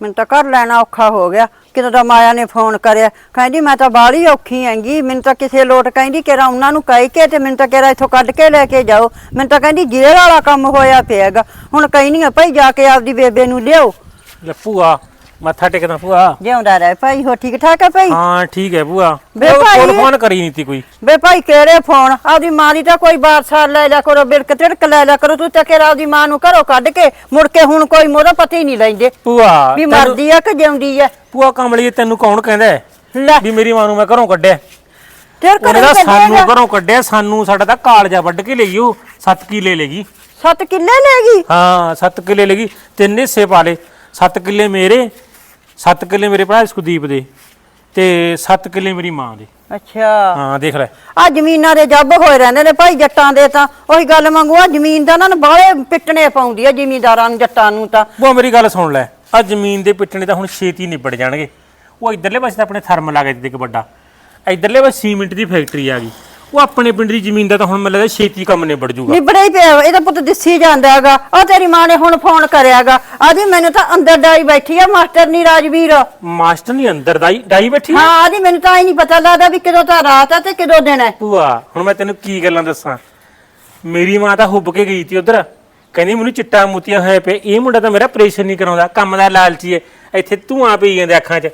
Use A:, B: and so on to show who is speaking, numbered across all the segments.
A: ਮੈਨੂੰ ਤਾਂ ਘਰ ਲੈਣਾ ਔਖਾ ਹੋ ਗਿਆ। ਕਿਤੇ ਦਾ ਮਾਇਆ ਨੇ ਫੋਨ ਕਰਿਆ। ਕਹਿੰਦੀ, ਮੈਂ ਤਾਂ ਬਾਹਲੀ ਔਖੀ ਹੈਗੀ। ਮੈਨੂੰ ਤਾਂ ਕਿਸੇ ਲੋਟ ਕਹਿੰਦੀ ਕਿਹੜਾ ਉਹਨਾਂ ਨੂੰ ਕਹਿ ਕੇ ਤੇ ਮੈਨੂੰ ਤਾਂ ਕਿਹੜਾ ਇੱਥੋਂ ਕੱਢ ਕੇ ਲੈ ਕੇ ਜਾਓ। ਮੈਨੂੰ ਤਾਂ ਕਹਿੰਦੀ ਜੇਲ੍ਹ ਵਾਲਾ ਕੰਮ ਹੋਇਆ ਪਿਆਗਾ ਹੁਣ ਕਹਿਨੀ ਆ, ਭਾਈ ਜਾ ਕੇ ਆਪਦੀ ਬੇਬੇ ਨੂੰ ਲਿਆਓ।
B: ਲੈ ਭੂਆ ਮੱਥਾ ਟੇਕਦਾ ਭੂਆ।
A: ਜਿਉਂਦਾ ਰਹਿ ਭਾਈ ਹੋ ਠੀਕ ਠਾਕ ਹੈ ਭਾਈ?
B: ਹਾਂ ਠੀਕ ਹੈ ਭੂਆ।
A: ਵੇ ਭਾਈ।
B: ਫੋਨ ਫੋਨ ਕਰੀ ਨਹੀਂ ਤੀ ਕੋਈ।
A: ਬੇ ਭਾਈ ਕਿਹੜੇ ਫੋਨ? ਆਪਦੀ ਮਾਂ ਦੀ ਤਾਂ ਕੋਈ ਬਾਰਸਾ ਲੈ ਲਿਆ ਕਰੋ ਬਿਰਕ ਤਿੜਕ ਲੈ ਲਿਆ ਕਰੋ ਤੂੰ ਤਾਂ ਕਿਹੜਾ ਆਪਦੀ ਮਾਂ ਨੂੰ ਘਰੋਂ ਕੱਢ ਕੇ ਮੁੜ ਕੇ ਹੁਣ ਕੋਈ ਮੋਦਾ ਪਤਾ ਹੀ ਨਹੀਂ ਲੈਂਦੇ।
B: ਭੂਆ
A: ਵੀ
B: ਤੈਨੂੰ-
A: ਮਰਦੀ ਆ ਕਿ ਜਿਉਂਦੀ ਆ?
B: ਭੂਆ ਕਮਲੀ ਤੈਨੂੰ ਕੌਣ ਕਹਿੰਦਾ ਹੈ?
A: ਲੈ।
B: ਵੀ ਮੇਰੀ ਮਾਂ ਨੂੰ ਮੈਂ ਘਰੋਂ ਕੱਢਿਆ।
A: ਤੇਰੇ
B: ਉਹਨੇ ਤਾਂ ਸਾਨੂੰ ਘਰੋਂ ਕੱਢਿਆ ਸਾਨੂੰ ਸਾਡਾ ਤਾਂ ਕਾਲਜਾ ਵੱਢ ਕੇ ਲਈ ਉਹ 7 ਕਿੱਲੇ ਲੈ ਗਈ।
A: ਸੱਤ ਕਿੱਲੇ ਲੈ ਗਈ?
B: ਹਾਂ 7 ਕਿੱਲੇ ਲੈ ਗਈ ਤਿੰਨ ਹਿੱਸੇ ਪਾ ਲੇ 7 ਕਿੱਲੇ ਮੇਰੇ 7 ਕਿੱਲੇ ਮੇਰੇ ਭਰਾ ਸੁਦੀਪ ਦੇ ਤੇ 7 ਕਿੱਲੇ ਮੇਰੀ ਮਾਂ ਦੇ।
A: ਅੱਛਾ।
B: ਹਾਂ ਦੇਖ ਲੈ।
A: ਆ ਜ਼ਮੀਨਾਂ ਦੇ ਜੱਬ ਹੋਏ ਰਹਿੰਦੇ ਨੇ ਭਾਈ ਜੱਟਾਂ ਦੇ ਤਾਂ। ਉਹੀ ਗੱਲ ਮੰਗੂ ਆ ਜ਼ਮੀਨ ਦਾ ਨਾ ਬਾਹਲੇ ਪਿੱਟਣੇ ਪਾਉਂਦੀ ਆ ਜ਼ਿਮੀਂਦਾਰਾਂ ਨੂੰ ਜੱਟਾਂ ਨੂੰ ਤਾਂ।
B: ਉਹ ਮੇਰੀ ਗੱਲ ਸੁਣ ਲੈ। ਆ ਜ਼ਮੀਨ ਦੇ ਪਿੱਟਣੇ ਤਾਂ ਹੁਣ ਛੇਤੀ ਨਿਬੜ ਜਾਣਗੇ। ਉਹ ਇਧਰਲੇ ਪਾਸੇ ਤਾਂ ਆਪਣੇ ਥਰਮ ਲਾ ਗਏ ਇੱਕ ਵੱਡਾ। ਇਧਰਲੇ ਪਾਸੇ ਸੀਮਿੰਟ ਦੀ ਫੈਕਟਰੀ ਆ ਗਈ। ਉਹ ਆਪਣੇ ਪਿੰਡ ਦੀ ਜ਼ਮੀਨ ਦਾ ਤਾਂ ਹੁਣ ਮੈਨੂੰ ਲੱਗਦਾ ਛੇਤੀ ਕੰਮ ਨਿਬੜ ਜੂਗਾ
A: ਨਿਬੜੇ ਹੀ ਪਿਆ ਵਾ, ਇਹਦਾ ਪੁੱਤ ਦਿਸੀ ਜਾਂਦਾ ਹੈਗਾ। ਆ ਤੇਰੀ ਮਾਂ ਨੇ ਹੁਣ ਫੋਨ ਕਰਿਆਗਾ ਆਦੀ ਮੈਨੂੰ ਤਾਂ ਅੰਦਰ ਡਾਈ ਬੈਠੀ ਆ ਮਾਸਟਰ ਨੀ ਰਾਜਵੀਰ
B: ਮਾਸਟਰ ਨਹੀਂ ਅੰਦਰ ਦਾਈ ਡਾਈ ਬੈਠੀ ਆ?
A: ਹਾਂ ਆਦੀ ਮੈਨੂੰ ਤਾਂ ਹੀ ਨਹੀਂ ਪਤਾ ਲੱਗਦਾ ਵੀ ਕਦੋਂ ਤਾਂ ਰਾਤ ਆ ਤੇ ਕਦੋਂ ਦਿਨ ਹੈ
B: ਭੂਆ ਹੁਣ ਮੈਂ ਤੈਨੂੰ ਕੀ ਗੱਲਾਂ ਦੱਸਾਂ? ਮੇਰੀ ਮਾਂ ਤਾਂ ਹੁੱਬ ਕੇ ਗਈ ਤੀ ਉਧਰ। ਕਹਿੰਦੀ ਮੈਨੂੰ ਚਿੱਟਾ ਮੋਤੀਆ ਹੋਇਆ ਪਿਆ ਇਹ ਮੁੰਡਾ ਤਾਂ ਮੇਰਾ ਆਪਰੇਸ਼ਨ ਨਹੀਂ ਕਰਾਉਂਦਾ ਕੰਮ ਦਾ ਲਾਲਚੀ ਏ ਇੱਥੇ ਧੂਆਂ ਪਈ ਜਾਂਦੇ ਅੱਖਾਂ 'ਚ।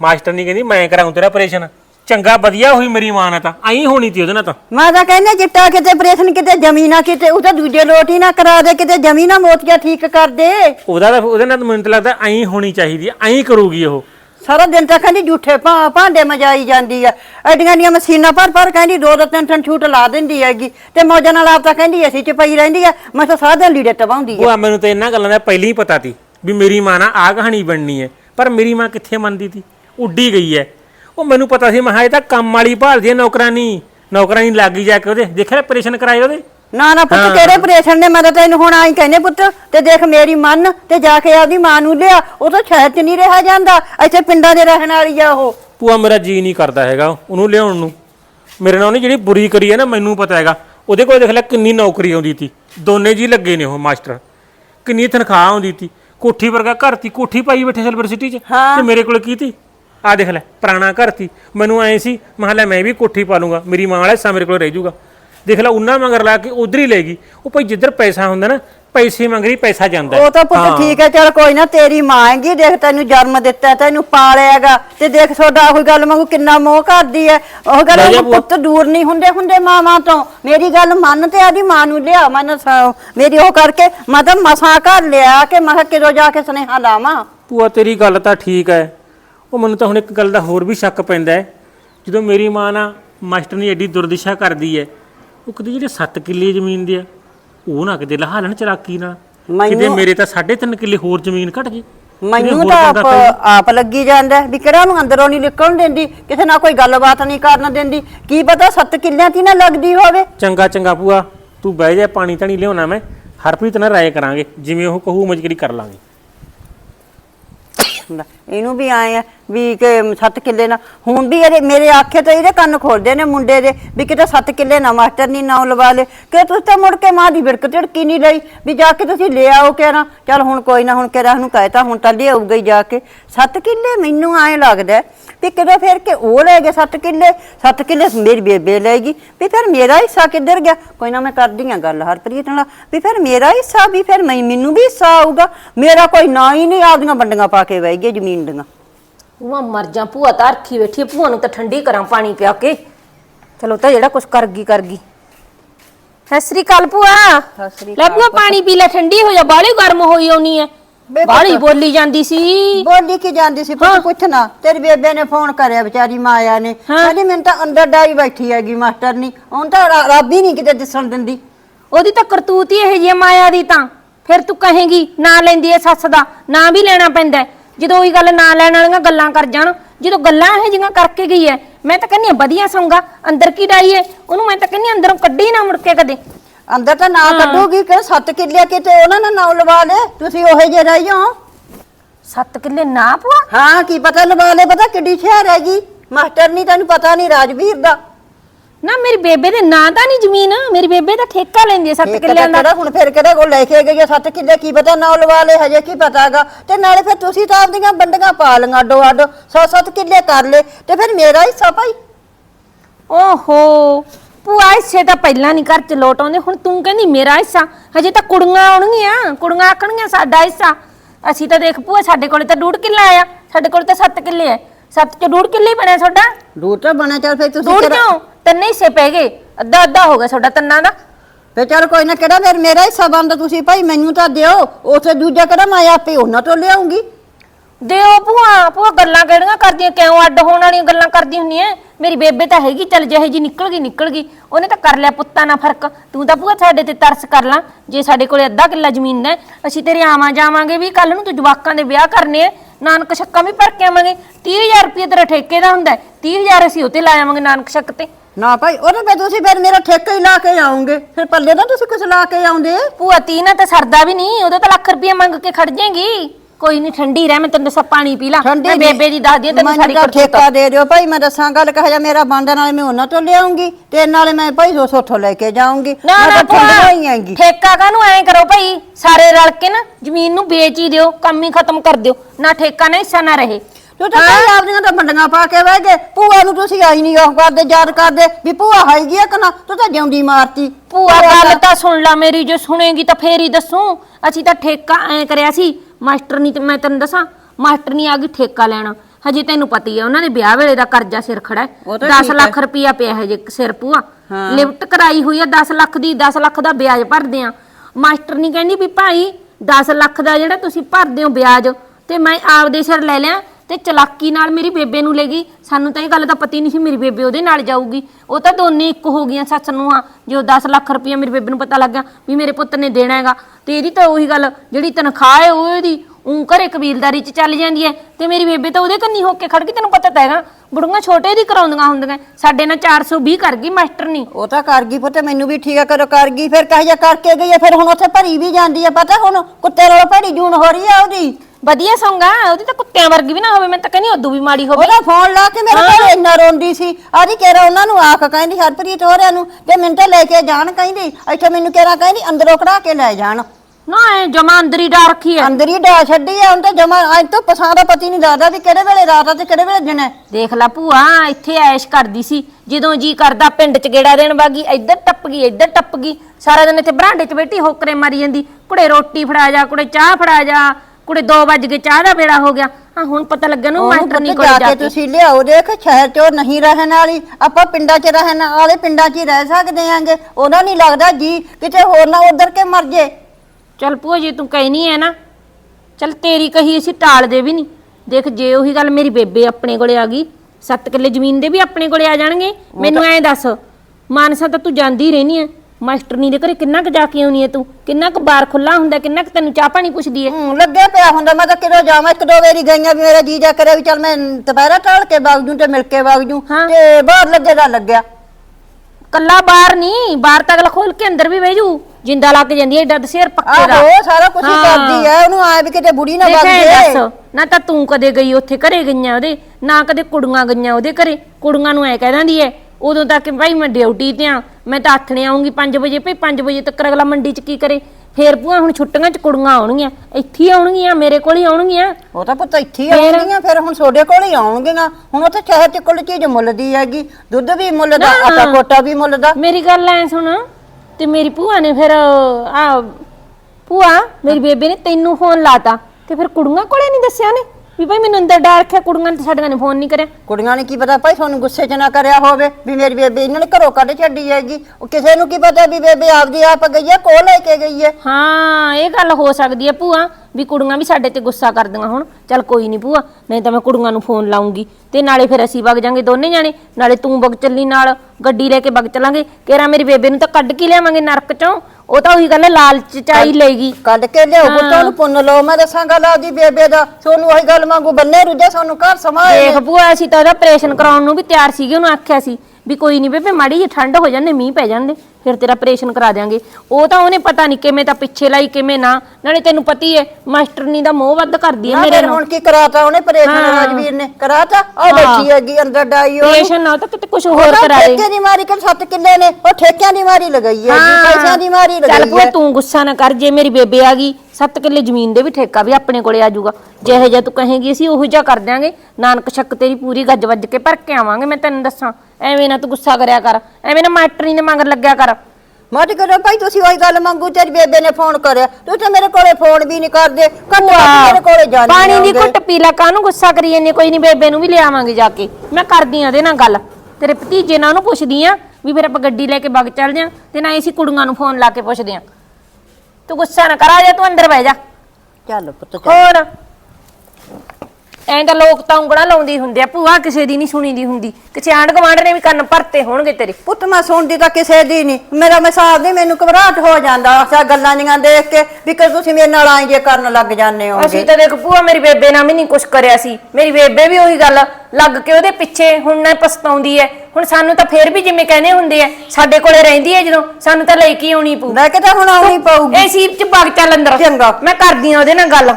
B: ਮਾਸਟਰ ਨਹੀਂ ਕਹਿੰਦੀ ਮੈਂ ਕਰਾਉਂ ਤੇਰਾ ਆਪਰੇਸ਼ਨ ਚੰਗਾ ਵਧੀਆ ਹੋਈ ਮੇਰੀ ਮਾਂ ਨਾਲ ਤਾਂ ਐਂ ਹੋਣੀ ਤੀ ਉਹਦੇ ਨਾਲ ਤਾਂ।
A: ਮੈਂ ਤਾਂ ਕਹਿੰਦਾ ਚਿੱਟਾ ਕਿਤੇ ਆਪਰੇਸ਼ਨ ਕਿਤੇ ਜ਼ਮੀਨਾ ਕਿਤੇ ਉਹ ਤਾਂ ਦੂਜੇ ਲੋਟ ਹੀ ਨਾ ਕਰਾ ਦੇ ਕਿਤੇ ਜ਼ਮੀਨਾ ਮੋਤੀਆ ਠੀਕ ਕਰ ਦੇ।
B: ਉਹਦਾ ਤਾਂ ਉਹਦੇ ਨਾਲ ਤਾਂ ਮੈਨੂੰ ਤਾਂ ਲੱਗਦਾ ਐਂ ਹੋਣੀ ਚਾਹੀਦੀ ਐ ਐਂ ਕਰੂਗੀ ਉਹ।
A: ਸਾਰਾ ਦਿਨ ਤਾਂ ਕਹਿੰਦੀ ਝੂਠੇ ਭਾ- ਭਾਂਡੇ ਮਜਾਈ ਜਾਂਦੀ ਆ। ਐਡੀਆਂ ਦੀਆਂ ਮਸ਼ੀਨਾਂ ਪਰ ਪਰ ਕਹਿੰਦੀ ਦੋ ਦੋ ਤਿੰਨ ਤਿੰਨ ਛੂਟ ਲਾ ਦਿੰਦੀ ਹੈਗੀ। ਤੇ ਮੌਜਾਂ ਨਾਲ ਆਪ ਤਾਂ ਕਹਿੰਦੀ ਅਸੀਂ ਚ ਪਈ ਰਹਿੰਦੀ ਆ। ਮੈਂ ਤਾਂ ਸਾਰਾ ਦਿਨ ਲੀੜੇ ਟਵਾਉਂਦੀ ਆ।
B: ਉਹ ਮੈਨੂੰ ਤਾਂ ਇਹਨਾਂ ਗੱਲਾਂ ਦਾ ਪਹਿਲਾਂ ਹੀ ਪਤਾ ਤੀ ਵੀ ਮੇਰੀ ਮਾਂ ਨਾਲ ਆਹ ਕਹਾਣੀ ਬਣਨੀ ਹੈ। ਪਰ ਮੇਰੀ ਮਾਂ ਕਿੱਥੇ ਮੰਨਦੀ ਤੀ ਉੱਡੀ ਗਈ ਹੈ। ਉਹ ਮੈਨੂੰ ਪਤਾ ਸੀ ਮੈਂ ਕਿਹਾ ਇਹ ਤਾਂ ਕੰਮ ਵਾਲੀ ਭਾਲਦੀ ਹੈ ਨੌਕਰਾਨੀ। ਨੌਕਰਾਨੀ ਲੱਗ ਜਾ ਕੇ ਉਹਦੇ। ਦੇਖਿਆ ਆਪਰੇਸ਼ਨ ਕਰਾਏ ਉਹਦੇ?
A: ਨਾ ਨਾ ਪੁੱਤ ਕਿਹੜੇ ਆਪਰੇਸ਼ਨ ਨੇ ਮੈਂ ਤਾਂ ਤੈਨੂੰ ਹੁਣ ਆਈ ਕਹਿੰਦੇ ਪੁੱਤ ਤੇ ਦੇਖ ਮੇਰੀ ਮੰਨ ਤੇ ਜਾ ਕੇ ਆਪਦੀ ਮਾਂ ਨੂੰ ਲਿਆ ਉਹ ਤਾਂ ਸ਼ਹਿਰ 'ਚ ਨਹੀਂ ਰਿਹਾ ਜਾਂਦਾ। ਇੱਥੇ ਪਿੰਡਾਂ ਦੇ ਰਹਿਣ ਵਾਲੀ ਆ ਉਹ।
B: ਭੂਆ ਮੇਰਾ ਜੀ ਨਹੀਂ ਕਰਦਾ ਹੈਗਾ ਉਹਨੂੰ ਲਿਆਉਣ ਨੂੰ। ਮੇਰੇ ਨਾਲ ਉਹਨੇ ਜਿਹੜੀ ਬੁਰੀ ਕਰੀ ਹੈ ਨਾ ਮੈਨੂੰ ਪਤਾ ਹੈਗਾ। ਉਹਦੇ ਕੋਲ ਦੇਖ ਲੈ ਕਿੰਨੀ ਨੌਕਰੀ ਆਉਂਦੀ ਤੀ। ਦੋਨੇ ਜੀ ਲੱਗੇ ਨੇ ਉਹ ਮਾਸਟਰ। ਕਿੰਨੀ ਤਨਖਾਹ ਆਉਂਦੀ ਤੀ। ਕੋਠੀ ਵਰਗਾ ਘਰ ਤੀ ਕੋਠੀ ਪਾਈ ਬੈਠੇ ਸਿਲਵਰ ਸਿਟੀ 'ਚ। ਤੇ ਮੇਰੇ ਕੋਲ ਕੀ ਤੀ? ਆ ਦੇਖ ਲੈ ਪੁਰਾਣਾ ਘਰ ਤੀ ਮੈਨੂੰ ਐ ਸੀ ਮੈਂ ਕਿਹਾ ਲੈ ਮੈਂ ਵੀ ਕੋਠੀ ਪਾ ਲੂੰਗਾ ਮੇਰੀ ਮਾਂ ਵਾਲਾ ਹਿੱਸਾ ਮੇਰੇ ਕੋਲ ਰਹਿ ਜਾਊਗਾ। ਦੇਖ ਲੈ ਉਹਨਾਂ ਮਗਰ ਲਾ ਕੇ ਉਧਰ ਹੀ ਲੈ ਗਈ। ਉਹ ਭਾਈ ਜਿੱਧਰ ਪੈਸਾ ਹੁੰਦਾ ਨਾ ਪੈਸੇ ਮੰਗਰੀ ਪੈਸਾ ਜਾਂਦਾ।
A: ਉਹ ਤਾਂ ਪੁੱਤ ਠੀਕ ਹੈ ਚਲ ਕੋਈ ਨਾ ਤੇਰੀ ਮਾਂ ਹੈਗੀ ਦੇਖ ਤੈਨੂੰ ਜਨਮ ਦਿੱਤਾ ਤੈਨੂੰ ਪਾਲਿਆਗਾ। ਤੇ ਦੇਖ ਤੁਹਾਡਾ ਉਹੀ ਗੱਲ ਮੰਗੂ ਕਿੰਨਾ ਮੋਹ ਕਰਦੀ ਹੈ। ਉਹ ਗੱਲ ਉਹ ਪੁੱਤ ਦੂਰ ਨਹੀਂ ਹੁੰਦੇ ਹੁੰਦੇ ਮਾਵਾਂ ਤੋਂ। ਮੇਰੀ ਗੱਲ ਮੰਨ ਤੇ ਆਦੀ ਮਾਂ ਨੂੰ ਲਿਆ ਮਨ ਮੇਰੀ ਉਹ ਕਰਕੇ ਮੈਂ ਤਾਂ ਮਸਾਂ ਘਰ ਲਿਆ ਕਿ ਮੈਂ ਕਿਹਾ ਕਿਦੋਂ ਜਾ ਕੇ ਸੁਨੇਹਾ ਲਾਵਾਂ।
B: ਭੂਆ ਤੇਰੀ ਗੱਲ ਤਾਂ ਠੀਕ ਹੈ। ਉਹ ਮੈਨੂੰ ਤਾਂ ਹੁਣ ਇੱਕ ਗੱਲ ਦਾ ਹੋਰ ਵੀ ਸ਼ੱਕ ਪੈਂਦਾ ਹੈ। ਜਦੋਂ ਮੇਰੀ ਮਾਂ ਨਾ ਮਾਸਟਰ ਨੇ ਐਡੀ ਦੁਰਦਿਸ਼ਾ ਕਰਦੀ ਹੈ ਉਹ ਕਦੇ ਜਿਹੜੇ 7 ਕਿੱਲੇ ਜ਼ਮੀਨ ਦੇ ਆ ਉਹ ਨਾ ਕਿਤੇ ਲਹਾ ਲੈਣ ਚਲਾਕੀ ਨਾਲ।
A: ਮੈਨੂੰ-
B: ਕਿਤੇ ਮੇਰੇ ਤਾਂ 3.5 ਕਿੱਲੇ ਹੋਰ ਜ਼ਮੀਨ ਘਟ ਗਈ।
A: ਮੈਨੂੰ ਤਾਂ ਆਪ ਆਪ ਲੱਗੀ ਜਾਂਦਾ ਹੈ ਵੀ ਕਿਹੜਾ ਨੂੰ ਅੰਦਰੋਂ ਨਹੀਂ ਨਿਕਲਣ ਦਿੰਦੀ ਕਿਸੇ ਨਾਲ ਕੋਈ ਗੱਲਬਾਤ ਨਹੀਂ ਕਰਨ ਦਿੰਦੀ। ਕੀ ਪਤਾ ਸੱਤ ਕਿੱਲਿਆਂ ਦੀ ਨਾ ਲੱਗਦੀ ਹੋਵੇ।
B: ਚੰਗਾ ਚੰਗਾ ਭੂਆ ਤੂੰ ਬਹਿ ਜਾ ਪਾਣੀ ਧਣੀ ਲਿਆਉਣਾ ਮੈਂ। ਹਰਪ੍ਰੀਤ ਨਾਲ ਰਾਏ ਕਰਾਂਗੇ ਜਿਵੇਂ ਉਹ ਕਹੂ ਮਜਕਰੀ ਕਰ ਲਾਂਗੇ।
A: ਲੈ, ਇਹਨੂੰ ਵੀ ਆਏ ਆ ਵੀ ਕਿ ਸੱਤ ਕਿੱਲੇ ਨਾ ਹੁਣ ਵੀ ਇਹਦੇ ਮੇਰੇ ਆਖੇ ਤਾਂ ਇਹਦੇ ਕੰਨ ਖੋਲਦੇ ਨੇ ਮੁੰਡੇ ਦੇ ਵੀ ਕਿਤੇ ਸੱਤ ਕਿੱਲੇ ਨਾ ਮਾਸਟਰ ਨਹੀਂ ਨਾ ਲਵਾ ਲੇ। ਕਿ ਤੁਸੀਂ ਤਾਂ ਮੁੜ ਕੇ ਮਾਂ ਦੀ ਵਿੜਕ ਝੜਕੀ ਨਹੀਂ ਲਈ ਵੀ ਜਾ ਕੇ ਤੁਸੀਂ ਲੈ ਆਓ ਕਹਿਣਾ। ਚੱਲ ਹੁਣ ਕੋਈ ਨਾ ਹੁਣ ਕਿਹੜਾ ਉਹਨੂੰ ਕਹਿਤਾ ਹੁਣ ਤਾਂ ਲਿਆਊਗਾ ਹੀ ਜਾ ਕੇ। ਸੱਤ ਕਿੱਲੇ ਮੈਨੂੰ ਐਂ ਲੱਗਦਾ ਵੀ ਕਿਦੋਂ ਫਿਰ ਕੇ ਉਹ ਲੈ ਗਏ ਸੱਤ ਕਿੱਲੇ ਸੱਤ ਕਿੱਲੇ ਮੇਰੀ ਬੇਬੇ ਲੈ ਗਈ। ਵੀ ਫਿਰ ਮੇਰਾ ਹਿੱਸਾ ਕਿੱਧਰ ਗਿਆ? ਕੋਈ ਨਾ ਮੈਂ ਕਰਦੀ ਆ ਗੱਲ ਹਰਪ੍ਰੀਤ ਨਾਲ। ਵੀ ਫਿਰ ਮੇਰਾ ਹਿੱਸਾ ਵੀ ਫਿਰ ਮੈਂ ਮੈਨੂੰ ਵੀ ਹਿੱਸਾ ਆਊਗਾ। ਮੇਰਾ ਕੋਈ ਨਾ ਹੀ ਨਹੀਂ ਆਪਦੀਆਂ ਵੰਡੀਆਂ ਪਾ ਕੇ ਵਹਿ ਗਏ ਜ਼ਮੀਨ ਦੀਆਂ।
C: ਉਹ ਮਰ ਜਾ ਭੂਆ ਤਾਂ ਅਰਖੀ ਬੈਠੀ ਆ, ਭੂਆ ਨੂੰ ਤਾਂ ਠੰਡੀ ਕਰਾਂ ਪਾਣੀ ਪਿਆ ਕੇ। ਚਲੋ ਤਾਂ ਜਿਹੜਾ ਕੁਛ ਕਰ ਗਈ ਕਰ ਗਈ ਸਤਿ ਸ੍ਰੀ ਅਕਾਲ ਭੂਆ।
A: ਸਤਿ ਸ੍ਰੀ
C: ਲੈ ਭੂਆ ਪਾਣੀ ਪੀ ਲੈ ਠੰਡੀ ਹੋ ਜਾ ਬਾਹਲੀ ਗਰਮ ਹੋਈ ਆਉਣੀ ਐ
A: ਬੇ
C: ਬਾਹਲੀ ਬੋਲੀ ਜਾਂਦੀ ਸੀ।
A: ਬੋਲੀ ਕੀ ਜਾਂਦੀ ਸੀ ਪੁੱਤ? ਕੁਛ ਨਾ ਤੇਰੀ ਬੇਬੇ ਨੇ ਫੋਨ ਕਰਿਆ ਵਿਚਾਰੀ ਮਾਇਆ ਨੇ। ਕਹਿੰਦੀ ਮੈਨੂੰ ਤਾਂ ਅੰਦਰ ਡਾਈ ਬੈਠੀ ਹੈਗੀ ਮਾਸਟਰ ਨਹੀਂ ਹੁਣ ਤਾਂ ਰਾ- ਰੱਬ ਹੀ ਨਹੀਂ ਕਿਤੇ ਦਿਸਣ ਦਿੰਦੀ।
C: ਉਹਦੀ ਤਾਂ ਕਰਤੂਤ ਹੀ ਇਹ ਜੀ ਮਾਇਆ ਦੀ ਤਾਂ। ਫਿਰ ਤੂੰ ਕਹੇਂਗੀ ਨਾ ਲੈਂਦੀ ਐ ਸੱਸ ਦਾ ਨਾ ਵੀ ਲੈਣਾ ਪੈਂਦਾ ਹੈ। ਜਦੋਂ ਉਹੀ ਗੱਲ ਨਾ ਲੈਣ ਵਾਲੀਆਂ ਗੱਲਾਂ ਕਰ ਜਾਣ ਜਦੋਂ ਗੱਲਾਂ ਇਹ ਜਿਹੀਆਂ ਕਰਕੇ ਗਈ ਐ ਮੈਂ ਤਾਂ ਕਹਿੰਨੀ ਵਧੀਆ ਸੰਗਾ ਅੰਦਰ ਕੀ ਡਾਈ ਐ ਉਹਨੂੰ ਮੈਂ ਤਾਂ ਕਹਿੰਨੀ ਅੰਦਰੋਂ ਕੱਢੀ ਨਾ ਮੁੜ ਕੇ ਕਦੇ।
A: ਅੰਦਰ ਤਾਂ ਨਾ ਕੱਢੂਗੀ ਕਿ ਸੱਤ ਕਿੱਲੇ ਕਿਤੇ ਉਹਨਾਂ ਨੇ ਨਾ ਲਵਾ ਲੈ ਤੁਸੀਂ ਉਹੇ ਜੇ ਰਹੀ ਹੋ
C: ਸੱਤ ਕਿੱਲੇ ਨਾ ਭੂਆ?
A: ਹਾਂ ਕੀ ਪਤਾ ਲਵਾ ਲੈ ਪਤਾ ਕਿੱਡੀ ਸ਼ਹਿਰ ਹੈਗੀ। ਮਾਸਟਰ ਨਹੀਂ ਤੈਨੂੰ ਪਤਾ ਨਹੀਂ ਰਾਜਵੀਰ ਦਾ।
C: ਨਾ ਮੇਰੀ ਬੇਬੇ ਦੇ ਨਾਂ ਤਾਂ ਨਹੀਂ ਜ਼ਮੀਨ ਮੇਰੀ ਬੇਬੇ ਤਾਂ ਠੇਕਾ ਲੈਂਦੀ ਹੈ 7 ਕਿੱਲਿਆਂ ਦਾ।
A: ਹੁਣ ਫਿਰ ਕਿਹੜਾ ਕੋ ਲੈ ਕੇ ਗਈ ਸੱਤ ਕਿੱਲੇ ਕੀ ਪਤਾ ਨਾ ਲਵਾ ਲੈ ਹਜੇ ਕੀ ਪਤਾਗਾ। ਤੇ ਨਾਲੇ ਫਿਰ ਤੁਸੀਂ ਤਾਂ ਆਪਦੀਆਂ ਬੰਡੀਆਂ ਪਾ ਲਈਆਂ ਅੱਡੋ ਅੱਡ ਸੌ ਸੱਤ ਕਿੱਲੇ ਕਰ ਲੈ ਤੇ ਫਿਰ ਮੇਰਾ ਹਿੱਸਾ ਭਾਈ।
C: ਓਹੋ ਭੂਆ ਹਿੱਸੇ ਤਾਂ ਪਹਿਲਾਂ ਨਹੀਂ ਘਰ ਚ ਲੋਟ ਆਉਂਦੇ ਹੁਣ ਤੂੰ ਕਹਿੰਦੀ ਮੇਰਾ ਹਿੱਸਾ। ਹਜੇ ਤਾਂ ਕੁੜੀਆਂ ਆਉਣਗੀਆਂ ਕੁੜੀਆਂ ਆਖਣਗੀਆਂ ਸਾਡਾ ਹਿੱਸਾ। ਅਸੀਂ ਤਾਂ ਦੇਖ ਭੂਆ ਸਾਡੇ ਕੋਲੇ ਤਾਂ ਡੂਢ ਕਿੱਲਾ ਆਇਆ ਸਾਡੇ ਕੋਲ ਤਾਂ 7 ਕਿੱਲੇ ਐ 7 ਚ ਡੂਢ ਕਿੱਲੇ ਹੀ ਬਣਿਆ ਤੁਹਾਡਾ?
A: ਦੂਰ ਤਾਂ ਬਣਾ ਚੱਲ ਫਿਰ ਤੁਸੀਂ
C: ਡੂਢ ਕਿਉਂ? ਤਿੰਨੇ ਹਿੱਸੇ ਪੈ ਗਏ ਅੱਧਾ ਅੱਧਾ ਹੋ ਗਿਆ ਤੁਹਾਡਾ ਤਿੰਨਾਂ ਦਾ।
A: ਤੇ ਚੱਲ ਕੋਈ ਨਾ ਕਿਹੜਾ ਫਿਰ ਮੇਰਾ ਹਿੱਸਾ ਬੰਦ ਤੁਸੀਂ? ਭਾਈ ਮੈਨੂੰ ਤਾਂ ਦਿਓ ਉਥੇ ਦੂਜਾ ਕਿਹੜਾ ਮੈਂ ਆਪੇ ਉਹਨਾਂ ਤੋਂ ਲਿਆਉਂਗੀ।
C: ਦਿਓ ਭੂਆ ਭੂਆ ਗੱਲਾਂ ਕਿਹੜੀਆਂ ਕਰਦੀਆਂ? ਕਿਉਂ ਅੱਡ ਹੋਣ ਵਾਲੀਆਂ ਗੱਲਾਂ ਕਰਦੀ ਹੁੰਨੀ ਐ? ਮੇਰੀ ਬੇਬੇ ਤਾਂ ਹੈਗੀ ਚੱਲ ਜਿਹੇ ਜੀ ਨਿਕਲ ਗਈ ਨਿਕਲ ਗਈ। ਉਹਨੇ ਤਾਂ ਕਰ ਲਿਆ ਪੁੱਤਾਂ ਨਾਲ ਫ਼ਰਕ। ਤੂੰ ਤਾਂ ਭੂਆ ਸਾਡੇ ਤੇ ਤਰਸ ਕਰ ਲਾਂ। ਜੇ ਸਾਡੇ ਕੋਲੇ ਅੱਧਾ ਕਿੱਲਾ ਜ਼ਮੀਨ ਹੈ ਅਸੀਂ ਤੇਰੇ ਆਵਾਂ ਜਾਵਾਂਗੇ ਵੀ ਕੱਲ ਨੂੰ ਤੂੰ ਜਵਾਕਾਂ ਦੇ ਵਿਆਹ ਕਰਨੇ ਐ। ਨਾਨਕ ਛੱਕਾਂ ਵੀ ਭਰ ਕੇ ਆਵਾਂਗੇ। 30000 ਰੁਪਏ ਤੇਰਾ ਠੇਕੇ ਦਾ ਹੁੰਦਾ ਹੈ, 30000 ਅਸੀਂ ਉਤੇ ਲਾ ਆਵਾਂਗੇ ਨਾਨਕ ਛੱਕ ਤੇ।
A: ਨਾ ਭਾਈ ਉਹਦੇ ਫਿਰ ਤੁਸੀਂ ਫਿਰ ਮੇਰਾ ਠੇਕਾ ਹੀ ਲਾ ਕੇ ਆਉਂਗੇ ਫਿਰ ਪੱਲੇ ਤਾਂ ਤੁਸੀਂ ਕੁਛ ਲਾ ਕੇ ਆਉਂਦੇ?
C: ਭੂਆ ਤੀ ਨਾ ਤਾਂ ਸਰਦਾ ਵੀ ਨਹੀਂ। ਉਹਦਾ ਤਾਂ ਲੱਖ ਰੁਪਏ ਮੰਗ ਕੇ ਖੜ ਜਾਏਗੀ। ਕੋਈ ਨਹੀਂ ਠੰਡੀ ਰਹਿ ਮੈਂ ਤੈਨੂੰ ਦੱਸਾਂ ਪਾਣੀ ਪੀ ਲਾ।
A: ਠੰਡੀ
C: ਮੈਂ ਬੇਬੇ ਦੀ ਦੱਸਦੀ ਤੈਨੂੰ ਸਾਰੀ
A: ਤਾਂ
C: ਕਰਤੂਤ
A: ਠੇਕਾ ਦੇ ਦਿਓ ਭਾਈ ਮੈਂ ਦੱਸਾਂ ਗੱਲ ਕਹਾ ਜਾ ਮੇਰਾ ਬੰਦਾ ਨਾਲੇ ਮੈਂ ਉਹਨਾਂ ਤੋਂ ਲਿਆਉਂਗੀ ਤੇ ਨਾਲੇ ਮੈਂ ਭਾਈ ਦੋ ਸੌ ਉੱਥੋਂ ਲੈ ਕੇ ਜਾਊਂਗੀ।
C: ਨਾ
A: ਮੈਂ
C: ਨਾ
A: ਤਾਂ ਠੰਡੀਆਂ ਹੀ
C: ਭੂਆ
A: ਆਂਗੀ।
C: ਠੇਕਾ ਕਾਹਨੂੰ ਐ ਕਰੋ ਭਾਈ? ਸਾਰੇ ਰਲ ਕੇ ਨਾ ਜ਼ਮੀਨ ਨੂੰ ਵੇਚ ਹੀ ਦਿਓ ਕੰਮ ਹੀ ਖਤਮ ਕਰ ਦਿਓ। ਨਾ ਠੇਕਾ ਨਾ ਹਿੱਸਾ ਨਾ ਰਹੇ।
A: ਤੂੰ ਤਾਂ ਭਾਈ ਆਪਦੀਆਂ ਤਾਂ ਮੰਡੀਆਂ ਪਾ ਕੇ ਬਹਿ ਗਏ। ਭੂਆ ਨੂੰ ਤੁਸੀਂ ਆਈ ਨਹੀਂ ਉਹ ਕਰਦੇ ਯਾਦ ਕਰਦੇ ਵੀ ਭੂਆ ਹੈਗੀ ਆ ਕਿ ਨਾ ਤੂੰ ਤਾਂ ਜਿਉਂਦੀ ਮਾਰਤੀ।
C: ਭੂਆ ਗੱਲ ਤਾਂ ਸੁਣ ਲਾ ਮੇਰੀ ਜੇ ਸੁਣੇਗੀ ਤਾਂ ਫੇਰ ਹੀ ਦੱਸੂ। ਅਸੀਂ ਤਾਂ ਠੇਕਾ ਐ ਕਰਿਆ ਸੀ ਮਾਸਟਰ ਨਹੀਂ ਤੇ ਮੈਂ ਤੈਨੂੰ ਦੱਸਾਂ ਮਾਸਟਰ ਨਹੀਂ ਆ ਗਈ ਠੇਕਾ ਲੈਣਾ। ਹਜੇ ਤੈਨੂੰ ਪਤਾ ਆ ਉਹਨਾਂ ਦੇ ਵਿਆਹ ਵੇਲੇ ਦਾ ਕਰਜ਼ਾ ਸਿਰ ਖੜਾ ਹੈ।
A: ਉਹ ਤਾਂ
C: 10
A: ਠੀਕ
C: ਲੱਖ ਰੁਪਈਆ ਪਿਆ ਹਜੇ ਸਿਰ ਭੂਆ। ਲਿਫਟ ਕਰਾਈ ਹੋਈ ਆ 10 ਲੱਖ ਦੀ 10 ਲੱਖ ਦਾ ਵਿਆਜ ਭਰਦੇ ਆ। ਮਾਸਟਰ ਨਹੀਂ ਕਹਿੰਦੀ ਵੀ ਭਾਈ 10 ਲੱਖ ਦਾ ਜਿਹੜਾ ਤੁਸੀਂ ਭਰਦੇ ਹੋ ਵਿਆਜ ਤੇ ਮੈਂ ਆਪਦੇ ਸਿਰ ਲੈ ਲਿਆ। ਤੇ ਚਲਾਕੀ ਨਾਲ ਮੇਰੀ ਬੇਬੇ ਨੂੰ ਲੈ ਗਈ। ਸਾਨੂੰ ਤਾਂ ਇਹ ਗੱਲ ਦਾ ਪਤਾ ਹੀ ਨਹੀਂ ਸੀ, ਮੇਰੀ ਬੇਬੇ ਉਹਦੇ ਨਾਲ ਜਾਊਗੀ। ਉਹ ਤਾਂ ਦੋਨੇ ਇੱਕ ਹੋ ਗਈਆਂ ਸੱਸ ਨੂੰ ਆ। ਜੋ 10 ਲੱਖ ਰੁਪਇਆ ਮੇਰੀ ਬੇਬੇ ਨੂੰ ਪਤਾ ਲੱਗ ਗਿਆ ਵੀ ਮੇਰੇ ਪੁੱਤ ਨੇ ਦੇਣਾ ਹੈਗਾ, ਤੇ ਇਹਦੀ ਤਾਂ ਉਹੀ ਗੱਲ, ਜਿਹੜੀ ਤਨਖਾਹ ਹੈ ਉਹ ਇਹਦੀ ਉਂ ਘਰੇ ਕਬੀਲਦਾਰੀ ਚ ਚੱਲ ਜਾਂਦੀ ਹੈ। ਤੇ ਮੇਰੀ ਬੇਬੇ ਤਾਂ ਉਹਦੇ ਕੰਨੀ ਹੋ ਕੇ ਖੜ ਗਈ, ਤੈਨੂੰ ਪਤਾ ਤਾਂ ਹੈਗਾ। ਬੁੜੀਆਂ ਛੋਟੇ ਦੀ ਕਰਾਉਂਦੀਆਂ ਹੁੰਦੀਆਂ। ਸਾਡੇ ਨਾਲ 420 ਕਰ ਗਈ ਮਾਸਟਰ ਨਹੀਂ
A: ਉਹ ਤਾਂ ਕਰ ਗਈ ਪੁੱਤ, ਮੈਨੂੰ ਵੀ ਠੀਕ ਆ ਕਰੋ ਕਰ ਗਈ, ਫਿਰ ਕਹੇ ਜਾ ਕਰਕੇ ਗਈ ਆ, ਫਿਰ ਹੁਣ ਉੱਥੇ ਭਰੀ ਵੀ ਜਾਂਦੀ ਆ। ਪਤਾ ਹੁਣ ਕੁੱਤੇ ਨਾਲ ਭੜੀ ਜੂਣ ਹੋ ਰਹੀ ਆ ਉਹਦੀ।
C: ਵਧੀਆ ਸੌਂਗਾ ਉਹਦੀ ਤਾਂ ਕੁੱਤਿਆਂ ਵਰਗੀ ਵੀ ਨਾ ਹੋਵੇ ਮੈਂ ਤਾਂ ਕਹਿੰਦੀ ਉਦੋਂ ਵੀ ਮਾੜੀ ਹੋਵੇ।
A: ਉਹਦਾ ਫੋਨ ਲਾ ਕੇ ਮੇਰੇ ਕੋਲ ਇੰਨਾ ਰੋਂਦੀ ਸੀ। ਆਦੀ ਕਹਿਰਾ ਉਹਨਾਂ ਨੂੰ ਆਖ ਕਹਿੰਦੀ ਹਰਪ੍ਰੀਤ ਹੋਰਿਆਂ ਨੂੰ ਤੇ ਮੈਨੂੰ ਤਾਂ ਲੈ ਕੇ ਜਾਣ ਕਹਿੰਦੀ ਇੱਥੇ ਮੈਨੂੰ ਕਹਿਰਾ ਕਹਿੰਦੀ ਅੰਦਰੋਂ ਕਢਾ ਕੇ ਲੈ ਜਾਣ।
C: ਨਾ ਐ ਜਮਾ ਅੰਦਰ ਹੀ ਡਰ ਰੱਖੀ ਐ।
A: ਅੰਦਰ ਹੀ ਡਾ ਛੱਡੀ ਆ ਹੁਣ ਤਾਂ ਜਮਾ ਅੱਜ ਤੋਂ ਪਸਾਂ ਦਾ ਪਤੀ ਨਹੀਂ ਲੱਗਦਾ ਵੀ ਕਿਹੜੇ ਵੇਲੇ ਰਾਤ ਆ ਤੇ ਕਿਹੜੇ ਵੇਲੇ ਦਿਨ ਹੈ
C: ਦੇਖ ਲੈ ਭੂਆ ਇੱਥੇ ਐਸ਼ ਕਰਦੀ ਸੀ ਜਦੋਂ ਜੀ ਕਰਦਾ ਪਿੰਡ ਚ ਗੇੜਾ ਦੇਣ ਵਾਗੀ ਇੱਧਰ ਟੱਪ ਗਈ ਇੱਧਰ ਟੱਪ ਗਈ। ਸਾਰਾ ਦਿਨ ਇੱਥੇ ਬਰਾਂਡੇ ਚ ਬੈਠੀ ਹੋਕਰੇ ਮਾਰੀ ਜਾਂਦੀ ਕੁੜੇ ਰੋਟੀ ਫੜਾ ਜਾ ਕੁੜੇ ਚਾਹ ਫੜਾ ਜਾ। ਕੁੜੇ 2 ਵਜ ਕੇ ਚਾਹ ਦਾ ਵੇੜਾ ਹੋ ਗਿਆ। ਆ ਹੁਣ ਪਤਾ ਲੱਗਾ ਨੂੰ
A: ਉਹਨੂੰ
C: ਮਾਸਟਰ ਨਹੀਂ
A: ਪੁੱਤ ਜਾ ਕੇ ਤੁਸੀਂ ਲਿਆਓ ਦੇਖ ਸ਼ਹਿਰ 'ਚ ਉਹ ਨਹੀਂ ਰਹਿਣ ਵਾਲੀ। ਆਪਾਂ ਪਿੰਡਾਂ 'ਚ ਰਹਿਣ ਵਾਲੇ ਪਿੰਡਾਂ 'ਚ ਹੀ ਰਹਿ ਸਕਦੇ ਆਂਗੇ। ਉਹਦਾ ਨਹੀਂ ਲੱਗਦਾ ਜੀ ਕਿਤੇ ਹੋਰ ਨਾ ਉਧਰ ਕੇ ਮਰ ਜੇ।
C: ਚੱਲ ਭੂਆ ਜੇ ਤੂੰ ਕਹਿਨੀ ਹੈ ਨਾ। ਚੱਲ ਤੇਰੀ ਕਹੀ ਅਸੀਂ ਟਾਲਦੇ ਵੀ ਨਹੀਂ ਦੇਖ ਜੇ ਉਹੀ ਗੱਲ ਮੇਰੀ ਬੇਬੇ ਆਪਣੇ ਕੋਲੇ ਆ ਗਈ 7 ਕਿੱਲੇ ਜ਼ਮੀਨ ਦੇ ਵੀ ਆਪਣੇ ਕੋਲੇ ਆ ਜਾਣਗੇ ਮੈਨੂੰ ਐਂ ਦੱਸ। ਮਾਨਸਾ ਤਾਂ ਤੂੰ ਜਾਂਦੀ ਰਹਿਨੀ ਐ। ਮਾਸਟਰਨੀ ਦੇ ਘਰੇ ਕਿੰਨਾ ਕੁ ਜਾ ਕੇ ਆਉਣੀ ਐ ਤੂੰ? ਕਿੰਨਾ ਕੁ ਬਾਰ ਖੁੱਲਾ ਹੁੰਦਾ ਕਿੰਨਾ ਕੁ ਤੈਨੂੰ ਚਾਹ ਪਾਣੀ ਪੁੱਛਦੀ ਐ?
A: ਹੂੰ ਲੱਗਿਆ ਪਿਆ ਹੁੰਦਾ ਮੈਂ ਤਾਂ ਕਿਦੋਂ ਜਾਵਾਂ ਇੱਕ ਦੋ ਵਾਰੀ ਗਈਆਂ ਵੀ ਮੇਰਾ ਜੀ ਜਾ ਕਰੇ ਵੀ ਚੱਲ ਮੈਂ ਦੁਪਹਿਰਾ ਟਾਲ ਕੇ ਵਗ ਜੂ ਤੇ ਮਿਲ ਕੇ ਵਗ ਜੂ
C: ਹਾਂ।
A: ਤੇ ਬਾਹਰ ਲੱਗੇ ਦਾ ਲੱਗਿਆ।
C: ਕੱਲਾ ਬਾਹਰ ਨਹੀਂ ਬਾਹਰ ਤੱਕ ਖੋਲ ਕੇ ਅੰਦਰ ਵੀ ਬਹਿ ਜੂ। ਜਿੰਦਾ ਲੱਗ ਜਾਂਦੀ ਐ ਏਡਾ ਦਸੇਰ ਪੱਕੇ ਦਾ।
A: ਆਹੋ ਸਾਰਾ ਕੁਝ ਹੀ
C: ਹਾਂ।
A: ਕਰਦੀ ਐ ਉਹਨੂੰ ਆਏ ਵੀ ਕਿਤੇ ਬੁੜੀ ਨਾ ਵਗ
C: ਦੇਖਿਆ
A: ਜੇ
C: ਦੱਸ ਨਾ ਤਾਂ ਤੂੰ ਕਦੇ ਗਈ ਉੱਥੇ ਘਰੇ ਗਈਆਂ ਉਹਦੇ ਨਾ ਕਦੇ ਕੁੜੀਆਂ ਗਈਆਂ ਉਹਦੇ ਘਰੇ। ਕੁੜੀਆਂ ਨੂੰ ਐ ਕਹਿ ਦਿੰਦੀ ਐ ਉਦੋਂ ਤੱਕ ਭਾਈ ਮੈਂ ਡਿਊਟੀ ਤੇ ਆ ਮੈਂ ਤਾਂ ਆਥਣੇ ਆਉਂਗੀ 5 ਵਜੇ ਭਈ 5 ਵਜੇ ਤੱਕ ਅਗਲਾ ਮੰਡੀ 'ਚ ਕੀ ਕਰੇ? ਫੇਰ ਭੂਆ ਹੁਣ ਛੁੱਟੀਆਂ 'ਚ ਕੁੜੀਆਂ ਆਉਣਗੀਆਂ ਇੱਥੇ ਹੀ ਆਉਣਗੀਆਂ ਮੇਰੇ ਕੋਲ ਹੀ ਆਉਣਗੀਆਂ।
A: ਉਹ ਤਾਂ ਪੁੱਤ ਇੱਥੇ ਹੀ ਆਉਣਗੀਆਂ ਫਿਰ ਹੁਣ ਤੁਹਾਡੇ ਕੋਲ ਹੀ ਆਉਣਗੀਆਂ। ਹੁਣ ਉੱਥੇ ਸ਼ਹਿਰ 'ਚ ਕੁੱਲ ਚੀਜ਼ ਮੁੱਲ ਦੀ ਹੈਗੀ ਦੁੱਧ ਵੀ ਮੁੱਲ ਦਾ ਆਟਾ ਕੋਟਾ ਵੀ ਮੁੱਲ ਦਾ
C: ਮੇਰੀ ਗੱਲ ਐ ਸੁਣ ਤੇ ਮੇਰੀ ਭੂਆ ਨੇ ਫਿਰ ਆ ਭੂਆ ਮੇਰੀ ਬੇਬੇ ਨੇ ਤੈਨੂੰ ਫੋਨ ਲਾਤਾ ਤੇ ਫਿਰ ਕੁੜੀਆਂ ਕੋਲੇ ਨਹੀਂ ਦੱਸਿਆ ਨੇ? ਵੀ ਭਾਈ ਮੈਨੂੰ ਅੰਦਰ ਡਰ ਰੱਖਿਆ ਕੁੜੀਆਂ ਨੇ ਸਾਡੀਆਂ ਨੇ ਫੋਨ ਨਹੀਂ ਕਰਿਆ।
A: ਕੁੜੀਆਂ ਨੇ ਕੀ ਪਤਾ ਭਾਈ ਤੁਹਾਨੂੰ ਗੁੱਸੇ 'ਚ ਨਾ ਕਰਿਆ ਹੋਵੇ ਵੀ ਮੇਰੀ ਬੇਬੇ ਇਹਨਾਂ ਨੇ ਘਰੋਂ ਕੱਢ ਛੱਡੀ ਹੈਗੀ। ਉਹ ਕਿਸੇ ਨੂੰ ਕੀ ਪਤਾ ਵੀ ਬੇਬੇ ਆਪਦੀ ਆਪ ਗਈ ਹੈ ਕੋਲ ਲੈ ਕੇ ਗਈ ਹੈ।
C: ਹਾਂ ਇਹ ਗੱਲ ਹੋ ਸਕਦੀ ਹੈ ਭੂਆ ਵੀ ਕੁੜੀਆਂ ਵੀ ਸਾਡੇ ਤੇ ਗੁੱਸਾ ਕਰਦੀਆਂ ਹੁਣ। ਚੱਲ ਕੋਈ ਨਹੀਂ ਭੂਆ ਨਹੀਂ ਤਾਂ ਮੈਂ ਕੁੜੀਆਂ ਨੂੰ ਫੋਨ ਲਾਉਂਗੀ। ਤੇ ਨਾਲੇ ਫਿਰ ਅਸੀਂ ਵਗ ਜਾਾਂਗੇ ਦੋਨੇ ਜਾਣੇ। ਨਾਲੇ ਤੂੰ ਵਗ ਚੱਲੀ ਨਾਲ ਗੱਡੀ ਲੈ ਕੇ ਵਗ ਚੱਲਾਂਗੇ। ਕੇਰਾ ਮੇਰੀ ਬੇਬੇ ਨੂੰ ਤਾਂ ਕੱਢ ਕੇ ਲਿਆਵਾਂਗੇ ਨਰਕ ਚੋਂ। ਉਹ ਤਾਂ ਉਹੀ ਗੱਲ ਹੈ ਲਾਲਚ ਚਾਈ ਲੈਗੀ
A: ਕੱਢ ਕੇ ਲਿਆਓ ਪੁੱਤ ਉਹਨੂੰ ਪੁੰਨ ਲਓ ਮੈਂ ਦੱਸਾਂ ਗੱਲ ਆਪਦੀ ਬੇਬੇ ਦਾ ਤੁਹਾਨੂੰ ਉਹੀ ਗੱਲ ਵਾਂਗੂ ਬੰਨੇ ਰੁੱਝੇ ਸਾਨੂੰ ਘਰ ਸਮਾਏ
C: ਦੇਖ ਭੂਆ ਅਸੀਂ ਤਾਂ ਉਹਦਾ ਆਪਰੇਸ਼ਨ ਕਰਾਉਣ ਨੂੰ ਵੀ ਤਿਆਰ ਸੀਗੇ ਉਹਨੂੰ ਆਖਿਆ ਸੀ ਵੀ ਕੋਈ ਨਹੀਂ ਬੇਬੇ ਮਾੜੀ ਜਿਹੀ ਠੰਡ ਹੋ ਜਾਂਦੇ ਮੀਂਹ ਪੈ ਜਾਂਦੇ। ਫਿਰ ਤੇਰਾ ਆਪਰੇਸ਼ਨ ਕਰਾ ਦਿਆਂਗੇ। ਉਹ ਤਾਂ ਉਹਨੇ ਪਤਾ ਨਹੀਂ ਕਿਵੇਂ ਤਾਂ ਪਿੱਛੇ ਲਾਈ ਕਿਵੇਂ ਨਾ। ਨਾਲੇ ਤੈਨੂੰ ਪਤੀ ਹੈ ਮਾਸਟਰਨੀ ਦਾ ਮੋਹ ਵੱਧ ਕਰਦੀ ਹੈ
A: ਨਾ
C: ਮੇਰੇ
A: ਫਿਰ
C: ਨਾਲ।
A: ਹੁਣ ਕੀ ਕਰਾਤਾ ਉਹਨੇ? ਪ੍ਰੇਸ਼ਨ। ਰਾਜਵੀਰ ਨੇ ਕਰਾਤਾ? ਆ ਬੈਠੀ ਹੈਗੀ ਅੰਦਰ ਡਾਈ ਉਹ
C: ਆਪਰੇਸ਼ਨ ਨਾ ਤਾਂ ਕਿਤੇ ਕੁਝ ਹੋਰ ਕਰਾ ਦੇ
A: ਠੇਕੇ ਦੀ ਮਾਰੀ ਕਰ 7 ਕਿੱਲੇ ਨੇ। ਉਹ ਠੇਕਿਆਂ ਦੀ ਮਾਰੀ ਲਗਾਈ ਹੈ। ਪੈਸਿਆਂ ਦੀ ਮਾਰੀ
C: ਚੱਲ
A: ਲਗਾਈ
C: ਭੂਆ
A: ਹੈ।
C: ਤੂੰ ਗੁੱਸਾ ਨਾ ਕਰ ਜੇ ਮੇਰੀ ਬੇਬੇ ਆ ਗਈ 7 ਕਿੱਲੇ ਜ਼ਮੀਨ ਦੇ ਵੀ ਠੇਕਾ ਵੀ ਆਪਣੇ ਕੋਲੇ ਆ ਜਾਊਗਾ। ਜਿਹੇ ਜਿਹਾ ਤੂੰ ਕਹੇਂਗੀ ਅਸੀਂ ਉਹੋ ਜਿਹਾ ਕਰ ਦਿਆਂਗੇ। ਨਾਨਕ ਸ਼ੱਕ ਤੇਰੀ ਪੂਰੀ ਗੱਜ ਵੱਜ ਕੇ ਭਰ ਕੇ ਆਵਾਂਗੇ ਮੈਂ ਤੈਨੂੰ ਦੱਸਾਂ। ਐਵੇਂ ਨਾ ਤੂੰ ਗੁੱਸਾ ਕਰਿਆ ਕਰ। ਐਵੇਂ ਨਾ ਮਾਸਟਰੀ ਨੇ ਮੰਗਰ ਲੱਗਿਆ ਕਰ।
A: ਮਤ ਕਰੋ ਭਾਈ ਤੁਸੀਂ ਉਹੀ ਗੱਲ ਮੰਗੂ ਤੇਰੀ ਬੇਬੇ ਨੇ ਫੋਨ ਕਰਿਆ? ਤੂੰ ਤਾਂ ਮੇਰੇ ਕੋਲੇ ਫੋਨ ਵੀ ਨਹੀਂ ਕਰਦੇ। ਘੱਟ ਮੇਰੇ ਕੋਲੇ ਜਾਣੀ
C: ਪਾਣੀ ਦੀ ਘੁੱਟ ਪੀ ਲੈ ਕਾਹਨੂੰ ਗੁੱਸਾ ਕਰੀ ਜਾਂਦੀ ਕੋਈ ਨਹੀਂ ਬੇਬੇ ਨੂੰ ਵੀ ਲਿਆਵਾਂਗੇ ਜਾ ਕੇ। ਮੈਂ ਕਰਦੀ ਆ ਉਹਦੇ ਨਾਲ ਗੱਲ। ਤੇਰੇ ਭਤੀਜੇ ਨਾਲ ਉਹਨੂੰ ਪੁੱਛਦੀ ਆ ਵੀ ਫਿਰ ਆਪਾਂ ਗੱਡੀ ਲੈ ਕੇ ਬਗ ਚੱਲ ਜਾਂ ਤੇ ਨਾ ਅਸੀਂ ਕੁੜੀਆਂ ਨੂੰ ਫੋਨ ਲਾ ਕੇ ਪੁੱਛਦੇ ਆ। ਤੂੰ ਗੁੱਸਾ ਨਾ ਕਰ ਆ ਜਾ ਤੂੰ ਅੰਦਰ ਬਹਿ ਜਾ।
A: ਚੱਲ ਪੁੱਤ ਚੱਲ।
C: ਹੋਰ? ਐਂ ਤਾਂ ਲੋਕ ਤਾਂ ਉਂਗਲਾਂ ਲਾਉਂਦੀ ਹੁੰਦੇ ਆ ਭੂਆ ਕਿਸੇ ਦੀ ਨਹੀਂ ਸੁਣੀਦੀ ਹੁੰਦੀ। ਕਿਸੇ ਆਂਢ ਗੁਆਂਢ ਨੇ ਵੀ ਕੰਨ ਭਰਤੇ ਹੋਣਗੇ ਤੇਰੇ।
A: ਪੁੱਤ ਮੈਂ ਸੁਣਦੀ ਤਾਂ ਕਿਸੇ ਦੀ ਨਹੀਂ। ਮੇਰਾ ਮਿਸਾਬ ਨਹੀਂ ਮੈਨੂੰ ਘਬਰਾਹਟ ਹੋ ਜਾਂਦਾ। ਆਸਾ ਗੱਲਾਂ ਜੀਆਂ ਦੇਖ ਕੇ ਵੀ ਕਿ ਤੁਸੀਂ ਮੇਰੇ ਨਾਲ ਆਏ ਜੇ ਕਰਨ ਲੱਗ ਜਾਂਦੇ ਹੋਗੇ
C: ਅਸੀਂ ਤਾਂ ਦੇਖ ਭੂਆ ਮੇਰੀ ਬੇਬੇ ਨਾਲ ਵੀ ਨਹੀਂ ਕੁਛ ਕਰਿਆ ਸੀ। ਮੇਰੀ ਬੇਬੇ ਵੀ ਉਹੀ ਗੱਲ ਲੱਗ ਕੇ ਉਹਦੇ ਪਿੱਛੇ ਹੁਣ ਨਾ ਪਛਤਾਉਂਦੀ ਐ। ਹੁਣ ਸਾਨੂੰ ਤਾਂ ਫੇਰ ਵੀ ਜਿਵੇਂ ਕਹਿੰਦੇ ਹੁੰਦੇ ਐ ਸਾਡੇ ਕੋਲੇ ਰਹਿੰਦੀ ਐ ਜਦੋਂ ਸਾਨੂੰ ਤਾਂ ਲੈ ਕੇ ਆਉਣੀ ਪਊ।
A: ਲੈ ਕੇ ਤਾਂ ਹੁਣ ਆਉਣੀ ਪਊਗੀ।
C: ਇਹ ਸੀਪ ਚ ਭਗ ਚੱਲ ਅੰਦਰ।
A: ਚੰਗਾ।
C: ਮੈਂ ਕਰਦੀ ਆ ਉਹਦੇ ਨਾਲ ਗੱਲ।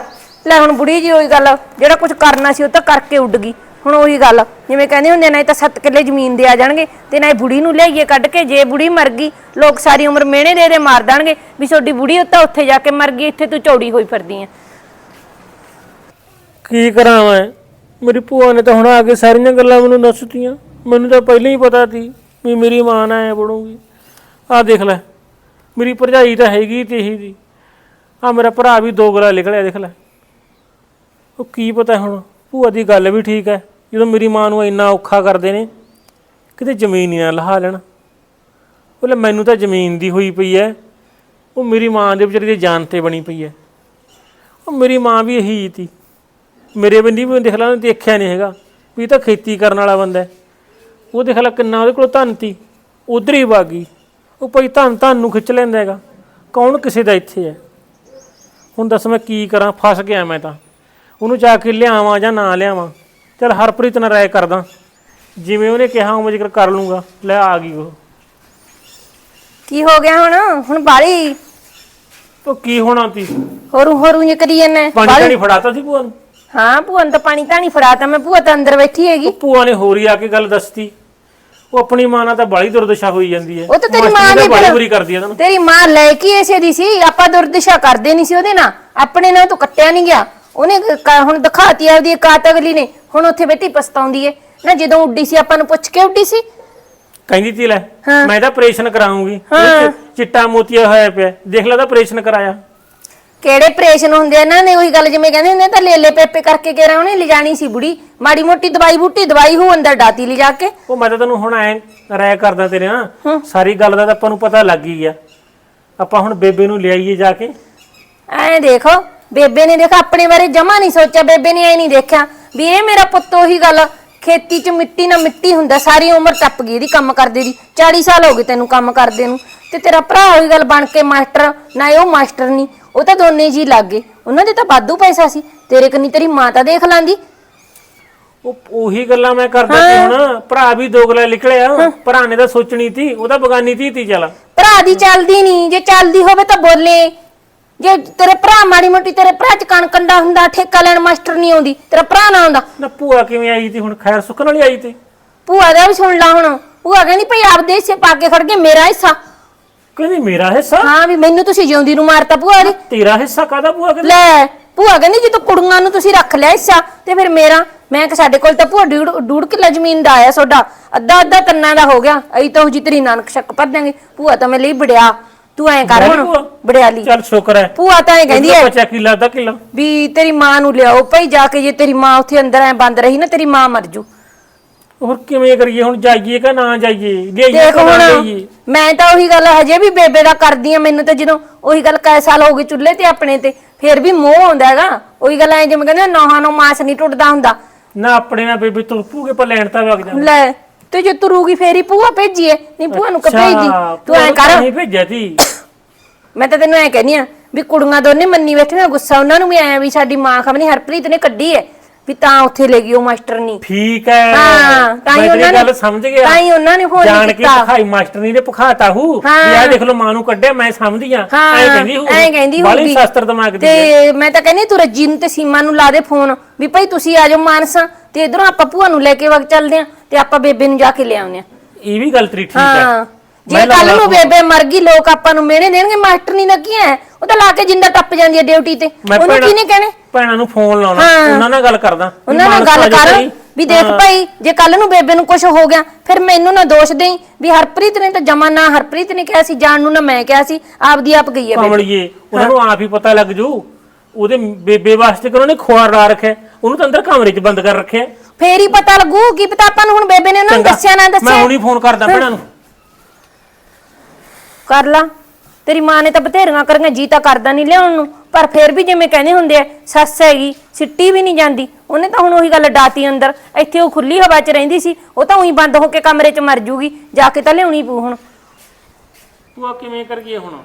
C: ਲੈ ਹੁਣ ਬੁੜੀ ਜੀ ਉਹੀ ਗੱਲ, ਜਿਹੜਾ ਕੁਝ ਕਰਨਾ ਸੀ ਉਹ ਤਾਂ ਕਰਕੇ ਉੱਡ ਗਈ। ਹੁਣ ਉਹੀ ਗੱਲ, ਜਿਵੇਂ ਕਹਿੰਦੇ ਹੁੰਦੇ ਨੇ ਤਾਂ 7 ਕਿੱਲੇ ਜ਼ਮੀਨ ਦੇ ਆ ਜਾਣਗੇ ਤੇ ਨਾ ਇਹ ਬੁੜੀ ਨੂੰ ਲਿਆਈਏ ਕੱਢ ਕੇ, ਜੇ ਬੁੜੀ ਮਰ ਗਈ, ਲੋਕ ਸਾਰੀ ਉਮਰ ਮਿਹਣੇ ਦੇ ਦੇ ਮਾਰ ਦੇਣਗੇ ਵੀ ਤੁਹਾਡੀ ਬੁੜੀ ਉੱਤਾ ਉੱਥੇ ਜਾ ਕੇ ਮਰ ਗਈ, ਇੱਥੇ ਤੂੰ ਚੌੜੀ ਹੋਈ ਫਿਰਦੀ ਐ
B: ਕੀ ਕਰਾਂ ਮੈਂ? ਮੇਰੀ ਭੂਆ ਨੇ ਤਾਂ ਹੁਣ ਆ ਕੇ ਸਾਰੀਆਂ ਗੱਲਾਂ ਮੈਨੂੰ ਦੱਸਤੀਆਂ। ਮੈਨੂੰ ਤਾਂ ਪਹਿਲਾਂ ਹੀ ਪਤਾ ਸੀ ਵੀ ਮੇਰੀ ਮਾਂ ਨਾ ਐ ਬਣੂਗੀ। ਆਹ ਦੇਖ ਲੈ, ਮੇਰੀ ਭਰਜਾਈ ਤਾਂ ਹੈਗੀ ਤੇ ਹੀ ਦੀ। ਆ ਮੇਰਾ ਭਰਾ ਵੀ ਦੋ ਗਲਾ ਨਿਕਲਿਆ ਦੇਖ ਲੈ। ਉਹ ਕੀ ਪਤਾ ਹੁਣ? ਭੂਆ ਦੀ ਗੱਲ ਵੀ ਠੀਕ ਹੈ। ਜਦੋਂ ਮੇਰੀ ਮਾਂ ਨੂੰ ਇੰਨਾ ਔਖਾ ਕਰਦੇ ਨੇ, ਕਿਤੇ ਜ਼ਮੀਨ ਹੀ ਨਾ ਲਹਾ ਲੈਣ। ਉਹਲੇ ਮੈਨੂੰ ਤਾਂ ਜ਼ਮੀਨ ਦੀ ਹੋਈ ਪਈ ਐ ਉਹ ਮੇਰੀ ਮਾਂ ਦੇ ਵਿਚਾਰੀ ਦੀ ਜਾਨ ਤੇ ਬਣੀ ਪਈ ਐ ਉਹ ਮੇਰੀ ਮਾਂ ਵੀ ਇਹੀ ਸੀ ਮੇਰੇ ਬੰਦੀ ਵੀ ਦੇਖ ਲਾ, ਉਹਨੇ ਦੇਖਿਆ ਨਹੀਂ ਹੈਗਾ ਵੀ ਇਹ ਤਾਂ ਖੇਤੀ ਕਰਨ ਵਾਲਾ ਬੰਦਾ ਹੈ। ਉਹ ਦੇਖ ਲਾ ਕਿੰਨਾ ਉਹਦੇ ਕੋਲ ਧਨ ਤੀ। ਉਧਰ ਹੀ ਵਾਗੀ ਉਹ ਭਾਈ ਧਨ ਧਨ ਨੂੰ ਖਿੱਚ ਲੈਂਦਾ ਹੈਗਾ। ਕੌਣ ਕਿਸੇ ਦਾ ਇੱਥੇ ਹੈ? ਹੁਣ ਦੱਸ ਮੈਂ ਕੀ ਕਰਾਂ? ਫਸ ਗਿਆ ਮੈਂ ਤਾਂ। ਉਹਨੂੰ ਜਾ ਕੇ ਲਿਆਵਾਂ ਜਾਂ ਨਾ ਲਿਆਵਾਂ। ਚਲ ਹਰਪ੍ਰੀਤ ਨਾਲ ਰਾਏ ਕਰਦਾ। ਜਿਵੇਂ ਉਹਨੇ ਕਿਹਾ ਉਹ ਜ਼ਿਕਰ ਕਰ ਲੂੰਗਾ। ਲੈ ਆ ਗਈ ਉਹ।
C: ਕੀ ਹੋ ਗਿਆ ਹੁਣ? ਹੁਣ ਬਾਲੀ?
B: ਉਹ ਕੀ ਹੋਣਾ ਤੀ
C: ਹੋਰੂ ਹੋਰੂ ਜੇ ਕਰੀ ਜਾਂਦਾ।
B: ਪਾਣੀ ਤਾਂ ਨਹੀਂ ਫੜਾਤਾ ਸੀ ਭੂਆ ਨੂੰ?
C: ਹਾਂ ਭੂਆ ਨੂੰ ਤਾਂ ਪਾਣੀ ਤਾਂ ਨਹੀਂ ਫੜਾਤਾ। ਮੈਂ ਭੂਆ ਤਾਂ ਅੰਦਰ ਬੈਠੀ ਹੈਗੀ।
B: ਉਹ ਭੂਆ ਨੇ ਹੋਰੀ ਆ ਕੇ ਗੱਲ ਦੱਸਤੀ। ਉਹ ਆਪਣੀ ਮਾਂ ਨਾਲ ਤਾਂ ਬਾਲੀ ਦੁਰਦਸ਼ਾ ਹੋਈ ਜਾਂਦੀ ਹੈ।
C: ਉਹ ਤਾਂ ਤੇਰੀ ਮਾਂ
B: ਤਾਂ ਬਾਹਲੀ
C: ਫਿਰ-
B: ਬੁਰੀ ਕਰਦੀ ਹੈ ਤੁਹਾਨੂੰ
C: ਤੇਰੀ ਮਾਂ ਲੈ ਕੇ ਐਸੇ ਦੀ ਸੀ। ਆਪਾਂ ਦੁਰਦਸ਼ਾ ਕਰਦੇ ਨਹੀਂ ਸੀ ਉਹਦੇ ਨਾਲ। ਆਪਣੇ ਨਾਲ ਤੂੰ ਕੱਟਿਆ ਨਹੀਂ ਗਿਆ। ਉਹਨੇ ਕ- ਹੁਣ ਦਿਖਾਤੀ ਆਪਦੀ ਕਾਤ ਅਗਲੀ ਨੇ। ਹੁਣ ਉੱਥੇ ਬੈਠੀ ਪਛਤਾਉਂਦੀ ਏ। ਨਾ ਜਦੋਂ ਉੱਡੀ ਸੀ ਆਪਾਂ ਨੂੰ ਪੁੱਛ ਕੇ ਉੱਡੀ ਸੀ?
B: ਕਹਿੰਦੀ ਤੀ ਲੈ
C: ਹਾਂ।
B: ਮੈਂ ਤਾਂ ਆਪਰੇਸ਼ਨ ਕਰਾਉਂਗੀ। ਚਿੱਟਾ ਮੋਤੀਆ ਹੋਇਆ ਪਿਆ। ਦੇਖ ਲੈ ਤਾਂ ਆਪਰੇਸ਼ਨ ਕਰਾਇਆ।
C: ਕਿਹੜੇ ਆਪਰੇਸ਼ਨ ਹੁੰਦੇ ਆ? ਇਹਨਾਂ ਨੇ ਉਹੀ ਗੱਲ ਜਿਵੇਂ ਕਹਿੰਦੇ ਹੁੰਦੇ ਆ, ਤਾਂ ਲੇਲੇ ਪੇਪੇ ਕਰਕੇ ਕਿਹਾ ਉਹਨੇ ਲਿਜਾਣੀ ਸੀ ਬੁੜੀ। ਮਾੜੀ ਮੋਟੀ ਦਵਾਈ ਬੂਟੀ ਦਵਾਈ ਹੋ ਅੰਦਰ ਡਾਤੀ ਲਿਜਾ ਕੇ।
B: ਉਹ ਮੈਂ ਤਾਂ ਤੈਨੂੰ ਹੁਣ ਐ ਰਾਇ ਕਰਦਾ ਤੇਰੇ ਨਾਲ। ਸਾਰੀ ਗੱਲ ਦਾ ਤਾਂ ਆਪਾਂ ਨੂੰ ਪਤਾ ਲੱਗ ਹੀ ਗਿਆ। ਆਪਾਂ ਹੁਣ ਬੇਬੇ ਨੂੰ ਲਿਆਈਏ ਜਾ ਕੇ।
C: ਐਂ ਦੇਖੋ ਬੇਬੇ ਨੇ ਦੇਖਾ ਆਪਣੇ ਬਾਰੇ ਜਮਾ ਨਹੀਂ ਸੋਚਿਆ ਬੇਬੇ ਨੇ ਐ ਨਹੀਂ ਦੇਖਿਆ ਵੀ ਇਹ ਮੇਰਾ ਪੁੱਤ ਉਹੀ ਗੱਲ ਖੇਤੀ 'ਚ ਮਿੱਟੀ ਨਾਲ ਮਿੱਟੀ ਹੁੰਦਾ ਸਾਰੀ ਉਮਰ ਟੱਪ ਗਈ ਇਹਦੀ ਕੰਮ ਕਰਦੇ ਦੀ 40 ਸਾਲ ਹੋ ਗਏ ਤੈਨੂੰ ਕੰਮ ਕਰਦੇ ਨੂੰ ਤੇ ਤੇਰਾ ਭਰਾ ਉਹੀ ਗੱਲ ਬਣ ਕੇ ਮਾਸਟਰ ਨਾ ਉਹ ਮਾਸਟਰ ਨਹੀਂ ਉਹ ਤਾਂ ਦੋਨੇ ਜੀ ਲੱਗ ਗਏ ਉਹਨਾਂ ਦੇ ਤਾਂ ਵਾਧੂ ਪੈਸਾ ਸੀ ਤੇਰੇ ਕੰਨੀ ਤੇਰੀ ਮਾਂ ਤਾਂ ਦੇਖ ਲਾਂਦੀ।
B: ਉਹ ਉਹੀ ਗੱਲਾਂ ਮੈਂ ਕਰਦਾ ਸੀ ਹੁਣ ਭਰਾ ਵੀ ਦੋਗਲਾ ਨਿਕਲਿਆ ਭਰਾ ਨੇ ਤਾਂ ਸੋਚਣੀ ਤੀ ਉਹਦਾ ਬਗਾਨੀ ਤੀ ਤੀ ਚੱਲ।
C: ਭਰਾ ਦੀ ਚੱਲਦੀ ਨਹੀਂ ਜੇ ਚੱਲਦੀ ਹੋਵੇ ਤਾਂ ਬੋਲੇ। ਜੇ ਤੇਰੇ ਭਰਾ ਮਾੜੀ ਮੋਟੀ ਤੇਰੇ ਭਰਾ ਚ ਕਣ ਕੰਡਾ ਹੁੰਦਾ ਠੇਕਾ ਲੈਣ ਮਾਸਟਰ ਨਹੀਂ ਆਉਂਦੀ ਤੇਰਾ ਭਰਾ ਨਾ ਆਉਂਦਾ।
B: ਨਾ ਭੂਆ ਕਿਵੇਂ ਆਈ ਤੀ ਹੁਣ? ਖੈਰ ਸੁੱਕਣ ਵਾਲੀ ਆਈ ਤੀ।
C: ਭੂਆ ਦਾ ਵੀ ਸੁਣ ਲਾ ਹੁਣ। ਭੂਆ ਕਹਿੰਦੀ ਭਈ ਆਪਦੇ ਹਿੱਸੇ ਪਾ ਕੇ ਖੜ ਗਏ ਮੇਰਾ ਹਿੱਸਾ।
B: ਕਹਿੰਦੀ ਮੇਰਾ ਹਿੱਸਾ?
C: ਹਾਂ ਵੀ ਮੈਨੂੰ ਤੁਸੀਂ ਜਿਉਂਦੀ ਨੂੰ ਮਾਰਤਾ ਭੂਆ ਦੀ।
B: ਤੇਰਾ ਹਿੱਸਾ ਕਾਦਾ ਭੂਆ ਕਹਿੰਦੀ?
C: ਲੈ ਭੂਆ ਕਹਿੰਦੀ ਜਦੋਂ ਕੁੜੀਆਂ ਨੂੰ ਤੁਸੀਂ ਰੱਖ ਲਿਆ ਹਿੱਸਾ ਤੇ ਫਿਰ ਮੇਰਾ ਮੈਂ ਕਿ ਸਾਡੇ ਕੋਲ ਤਾਂ ਭੂਆ ਡੂੜ ਡੂੜ ਕਿੱਲਾ ਜ਼ਮੀਨ ਦਾ ਆਇਆ ਤੁਹਾਡਾ ਅੱਧਾ ਅੱਧਾ ਤੰਨਾ ਦਾ ਹੋ ਗਿਆ ਅਈ ਤਾਂ ਜੀ ਤੇਰੀ ਨਾਨਕ ਸ਼ੱਕ ਭਰ ਦਾਂਗੇ ਭੂਆ ਤਾਂ ਮੈਂ ਲਈ ਬੜਿਆ ਤੂੰ ਐਂ ਕਰ ਹੁਣ
B: ਭੂਆ?
C: ਬੜਿਆਲੀ
B: ਚੱਲ ਸ਼ੁਕਰ ਹੈ।
C: ਭੂਆ ਤਾਂ ਐਂ ਕਹਿੰਦੀ ਐ
B: ਬੱਚਾ ਕਿੱਲਾ ਦਾ ਕਿੱਲਾ।
C: ਵੀ ਤੇਰੀ ਮਾਂ ਨੂੰ ਲਿਆਓ ਭਈ ਜਾ ਕੇ ਜੇ ਤੇਰੀ ਮਾਂ ਉੱਥੇ ਅੰਦਰ ਐ ਬੰਦ ਰਹੀ ਨਾ ਤੇਰੀ ਮਾਂ ਮਰ ਜੂ।
B: ਹੋਰ ਕਿਵੇਂ ਕਰੀਏ ਹੁਣ ਜਾਈਏ ਕਿ ਨਾ ਜਾਈਏ? ਲਿਆਈਏ
C: ਦੇਖ
B: ਕਿ ਨਾ
C: ਹੁਣ
B: ਲਿਆਈਏ
C: ਮੈਂ ਤਾਂ ਉਹੀ ਗੱਲ ਹਜੇ ਵੀ ਬੇਬੇ ਦਾ ਕਰਦੀ ਆ ਮੈਨੂੰ ਤਾਂ ਜਦੋਂ ਉਹੀ ਗੱਲ ਕੈ ਸਾਲ ਹੋ ਗਏ ਚੁੱਲ੍ਹੇ ਤੇ ਆਪਣੇ ਤੇ ਫੇਰ ਵੀ ਮੋਹ ਆਉਂਦਾ ਹੈਗਾ। ਉਹੀ ਗੱਲ ਐ ਜਿਵੇਂ ਕਹਿੰਦੇ ਨੌਹਾਂ ਨੂੰ ਮਾਸ ਨਹੀਂ ਟੁੱਟਦਾ ਹੁੰਦਾ।
B: ਨਾ ਆਪਣੇ ਨਾਲ ਬੇਬੇ ਤੁਲਪੂਗੇ ਪਰ ਲੈਣ ਤਾਂ ਵਗ ਜਾ
C: ਲੈ ਤੇ ਜੇ ਤੁਰੂਗੀ ਫੇਰ ਹੀ ਭੂਆ ਭੇਜੀਏ। ਨਹੀਂ ਭੂਆ ਨੂੰ ਕਪੇਜੀ ਤੂੰ ਐ ਕਰ।
B: ਨਹੀਂ ਭੇਜਿਆ ਤੀ
C: ਮੈਂ ਤਾਂ ਤੈਨੂੰ ਐ ਕਹਿੰਦੀ ਆ ਵੀ ਕੁੜੀਆਂ ਦੋਨੇ ਮੰਨੀ ਬੈਠੀਆਂ ਗੁੱਸਾ ਉਹਨਾਂ ਨੂੰ ਵੀ ਆਇਆ ਵੀ ਸਾਡੀ ਮਾਂ ਖਮਨੀ ਹਰਪ੍ਰੀਤ ਨੇ ਕੱਢੀ ਐ ਵੀ ਤਾਂ ਉੱਥੇ ਲੈ ਗਈ ਉਹ ਮਾਸਟਰਨੀ
B: ਠੀਕ ਹੈ
C: ਹਾਂ, ਤਾਂ ਹੀ ਉਹਨਾਂ ਨੇ-
B: ਗੱਲ ਸਮਝ ਗਿਆ।
C: ਤਾਂ ਹੀ ਉਹਨਾਂ ਨੇ ਫੋਨ
B: ਜਾਣ ਕੇ। ਪਖਾਈ ਮਾਸਟਰਨੀ ਨੇ ਪਖਾਤਾ ਹੂ। ਵੀ
C: ਹਾਂ।
B: ਆ ਦੇਖ ਲਓ ਮਾਂ ਨੂੰ ਕੱਢਿਆ ਮੈਂ ਸਮਝਦੀ ਆ।
C: ਹਾਂ
B: ਐਂ ਕਹਿੰਦੀ ਹੂ।
C: ਐਂ ਕਹਿੰਦੀ
B: ਬਾਹਲੀ
C: ਹੋਊਗੀ।
B: ਸ਼ਾਸਤਰ ਦਿਮਾਗ ਦੀ ਹੈ।
C: ਤੇ ਮੈਂ ਤਾਂ ਕਹਿੰਦੀ ਤੂੰ ਰੱਜੀ ਨੂੰ ਤੇ ਸੀਮਾ ਨੂੰ ਲਾ ਦੇ ਫੋਨ ਵੀ ਭਾਈ ਤੁਸੀਂ ਆ ਜਾਓ ਮਾਨਸਾ। ਤੇ ਇਧਰੋਂ ਆਪਾਂ ਭੂਆ ਨੂੰ ਲੈ ਕੇ ਵਗ ਚੱਲਦੇ ਆਂ ਤੇ ਆਪਾਂ ਬੇਬੇ ਨੂੰ ਜਾ ਕੇ ਲੈ ਆਉਂਦੇ ਆਂ
B: ਇਹ ਵੀ ਗੱਲ ਤੇਰੀ ਠੀਕ ਹੈ।
C: ਹਾਂ। ਜੇ
B: ਮੈਂ
C: ਕੱਲ ਨੂੰ। ਬੇਬੇ ਮਰ ਗਈ ਲੋਕ ਆਪਾਂ ਨੂੰ ਮਿਹਣੇ ਦੇਣਗੇ ਮਾਸਟਰ ਨਹੀਂ ਲੱਗੀ ਐ ਉਹ ਤਾਂ ਲਾ ਕੇ ਜਿੰਦਾ ਟੱਪ ਜਾਂਦੀ ਐ ਡਿਊਟੀ ਤੇ।
B: ਮੈਂ
C: ਉਹਨੂੰ
B: ਭੈਣਾਂ-
C: ਕੀ ਨਹੀਂ ਕਹਿਣੇ?
B: ਭੈਣਾਂ ਨੂੰ ਫੋਨ ਲਾਉਣਾ
C: ਹਾਂ।
B: ਉਹਨਾਂ ਨਾਲ ਗੱਲ ਕਰਦਾ। ਵੀ
C: ਉਹਨਾਂ ਨਾਲ
B: ਮਾਨਸਾ
C: ਗੱਲ ਕਰ। ਵੀ ਦੇਖ
B: ਹਾਂ।
C: ਭਾਈ ਜੇ ਕੱਲ ਨੂੰ ਬੇਬੇ ਨੂੰ ਕੁਝ ਹੋ ਗਿਆ ਫਿਰ ਮੈਨੂੰ ਨਾ ਦੋਸ਼ ਦੇਈ ਵੀ ਹਰਪ੍ਰੀਤ ਨੇ ਤਾਂ ਜਮਾ ਨਾ ਹਰਪ੍ਰੀਤ ਨੇ ਕਿਹਾ ਸੀ ਜਾਣ ਨੂੰ ਨਾ ਮੈਂ ਕਿਹਾ ਸੀ ਆਪਦੀ ਆਪ ਗਈ ਐ ਬੇਬੇ।
B: ਕਮਲੀਏ ਉਹਨਾਂ ਨੂੰ ਆਪ ਹੀ ਪਤਾ ਲੱਗ ਜੂ। ਉਹਦੇ ਬੇਬੇ ਵਾਸਤੇ ਕਿ ਉਹਨੇ ਖੁਆਰ ਲਾ ਰੱਖਿਆ। ਉਹਨੂੰ ਤਾਂ ਅੰਦਰ ਕਮਰੇ 'ਚ ਬੰਦ ਕਰ ਰੱਖਿਆ।
C: ਫੇਰ ਹੀ ਪਤਾ ਲੱਗੂ ਕੀ ਪਤਾ ਆਪਾਂ ਨੂੰ ਹੁਣ ਬੇਬੇ ਨੇ ਉਹਨਾਂ ਨੂੰ
B: ਚੰਗਾ,
C: ਦੱਸਿਆ ਨਾ ਦੱਸਿਆ।
B: ਮੈਂ ਹੁਣੀ ਫੋਨ ਕਰਦਾ ਭੈਣਾਂ ਨੂੰ।
C: ਕਰ ਲਾ। ਤੇਰੀ ਮਾਂ ਨੇ ਤਾਂ ਬਥੇਰੀਆਂ ਕਰੀਆਂ ਜੀ ਤਾਂ ਕਰਦਾ ਨਹੀਂ ਲਿਆਉਣ ਨੂੰ। ਪਰ ਫੇਰ ਵੀ ਜਿਵੇਂ ਕਹਿੰਦੇ ਹੁੰਦੇ ਆ ਸੱਸ ਹੈਗੀ ਸਿੱਟੀ ਵੀ ਨਹੀਂ ਜਾਂਦੀ। ਉਹਨੇ ਤਾਂ ਹੁਣ ਉਹੀ ਗੱਲ ਡਾਤੀ ਅੰਦਰ। ਇੱਥੇ ਉਹ ਖੁੱਲੀ ਹਵਾ 'ਚ ਰਹਿੰਦੀ ਸੀ ਉਹ ਤਾਂ ਉਹੀ ਬੰਦ ਹੋ ਕੇ ਕਮਰੇ 'ਚ ਮਰ ਜੂਗੀ। ਜਾ ਕੇ ਤਾਂ ਲਿਆਉਣੀ ਪੂ ਹੁਣ।
B: ਤੂੰ ਆ ਕਿਵੇਂ ਕਰ ਗਈ ਹੁਣ?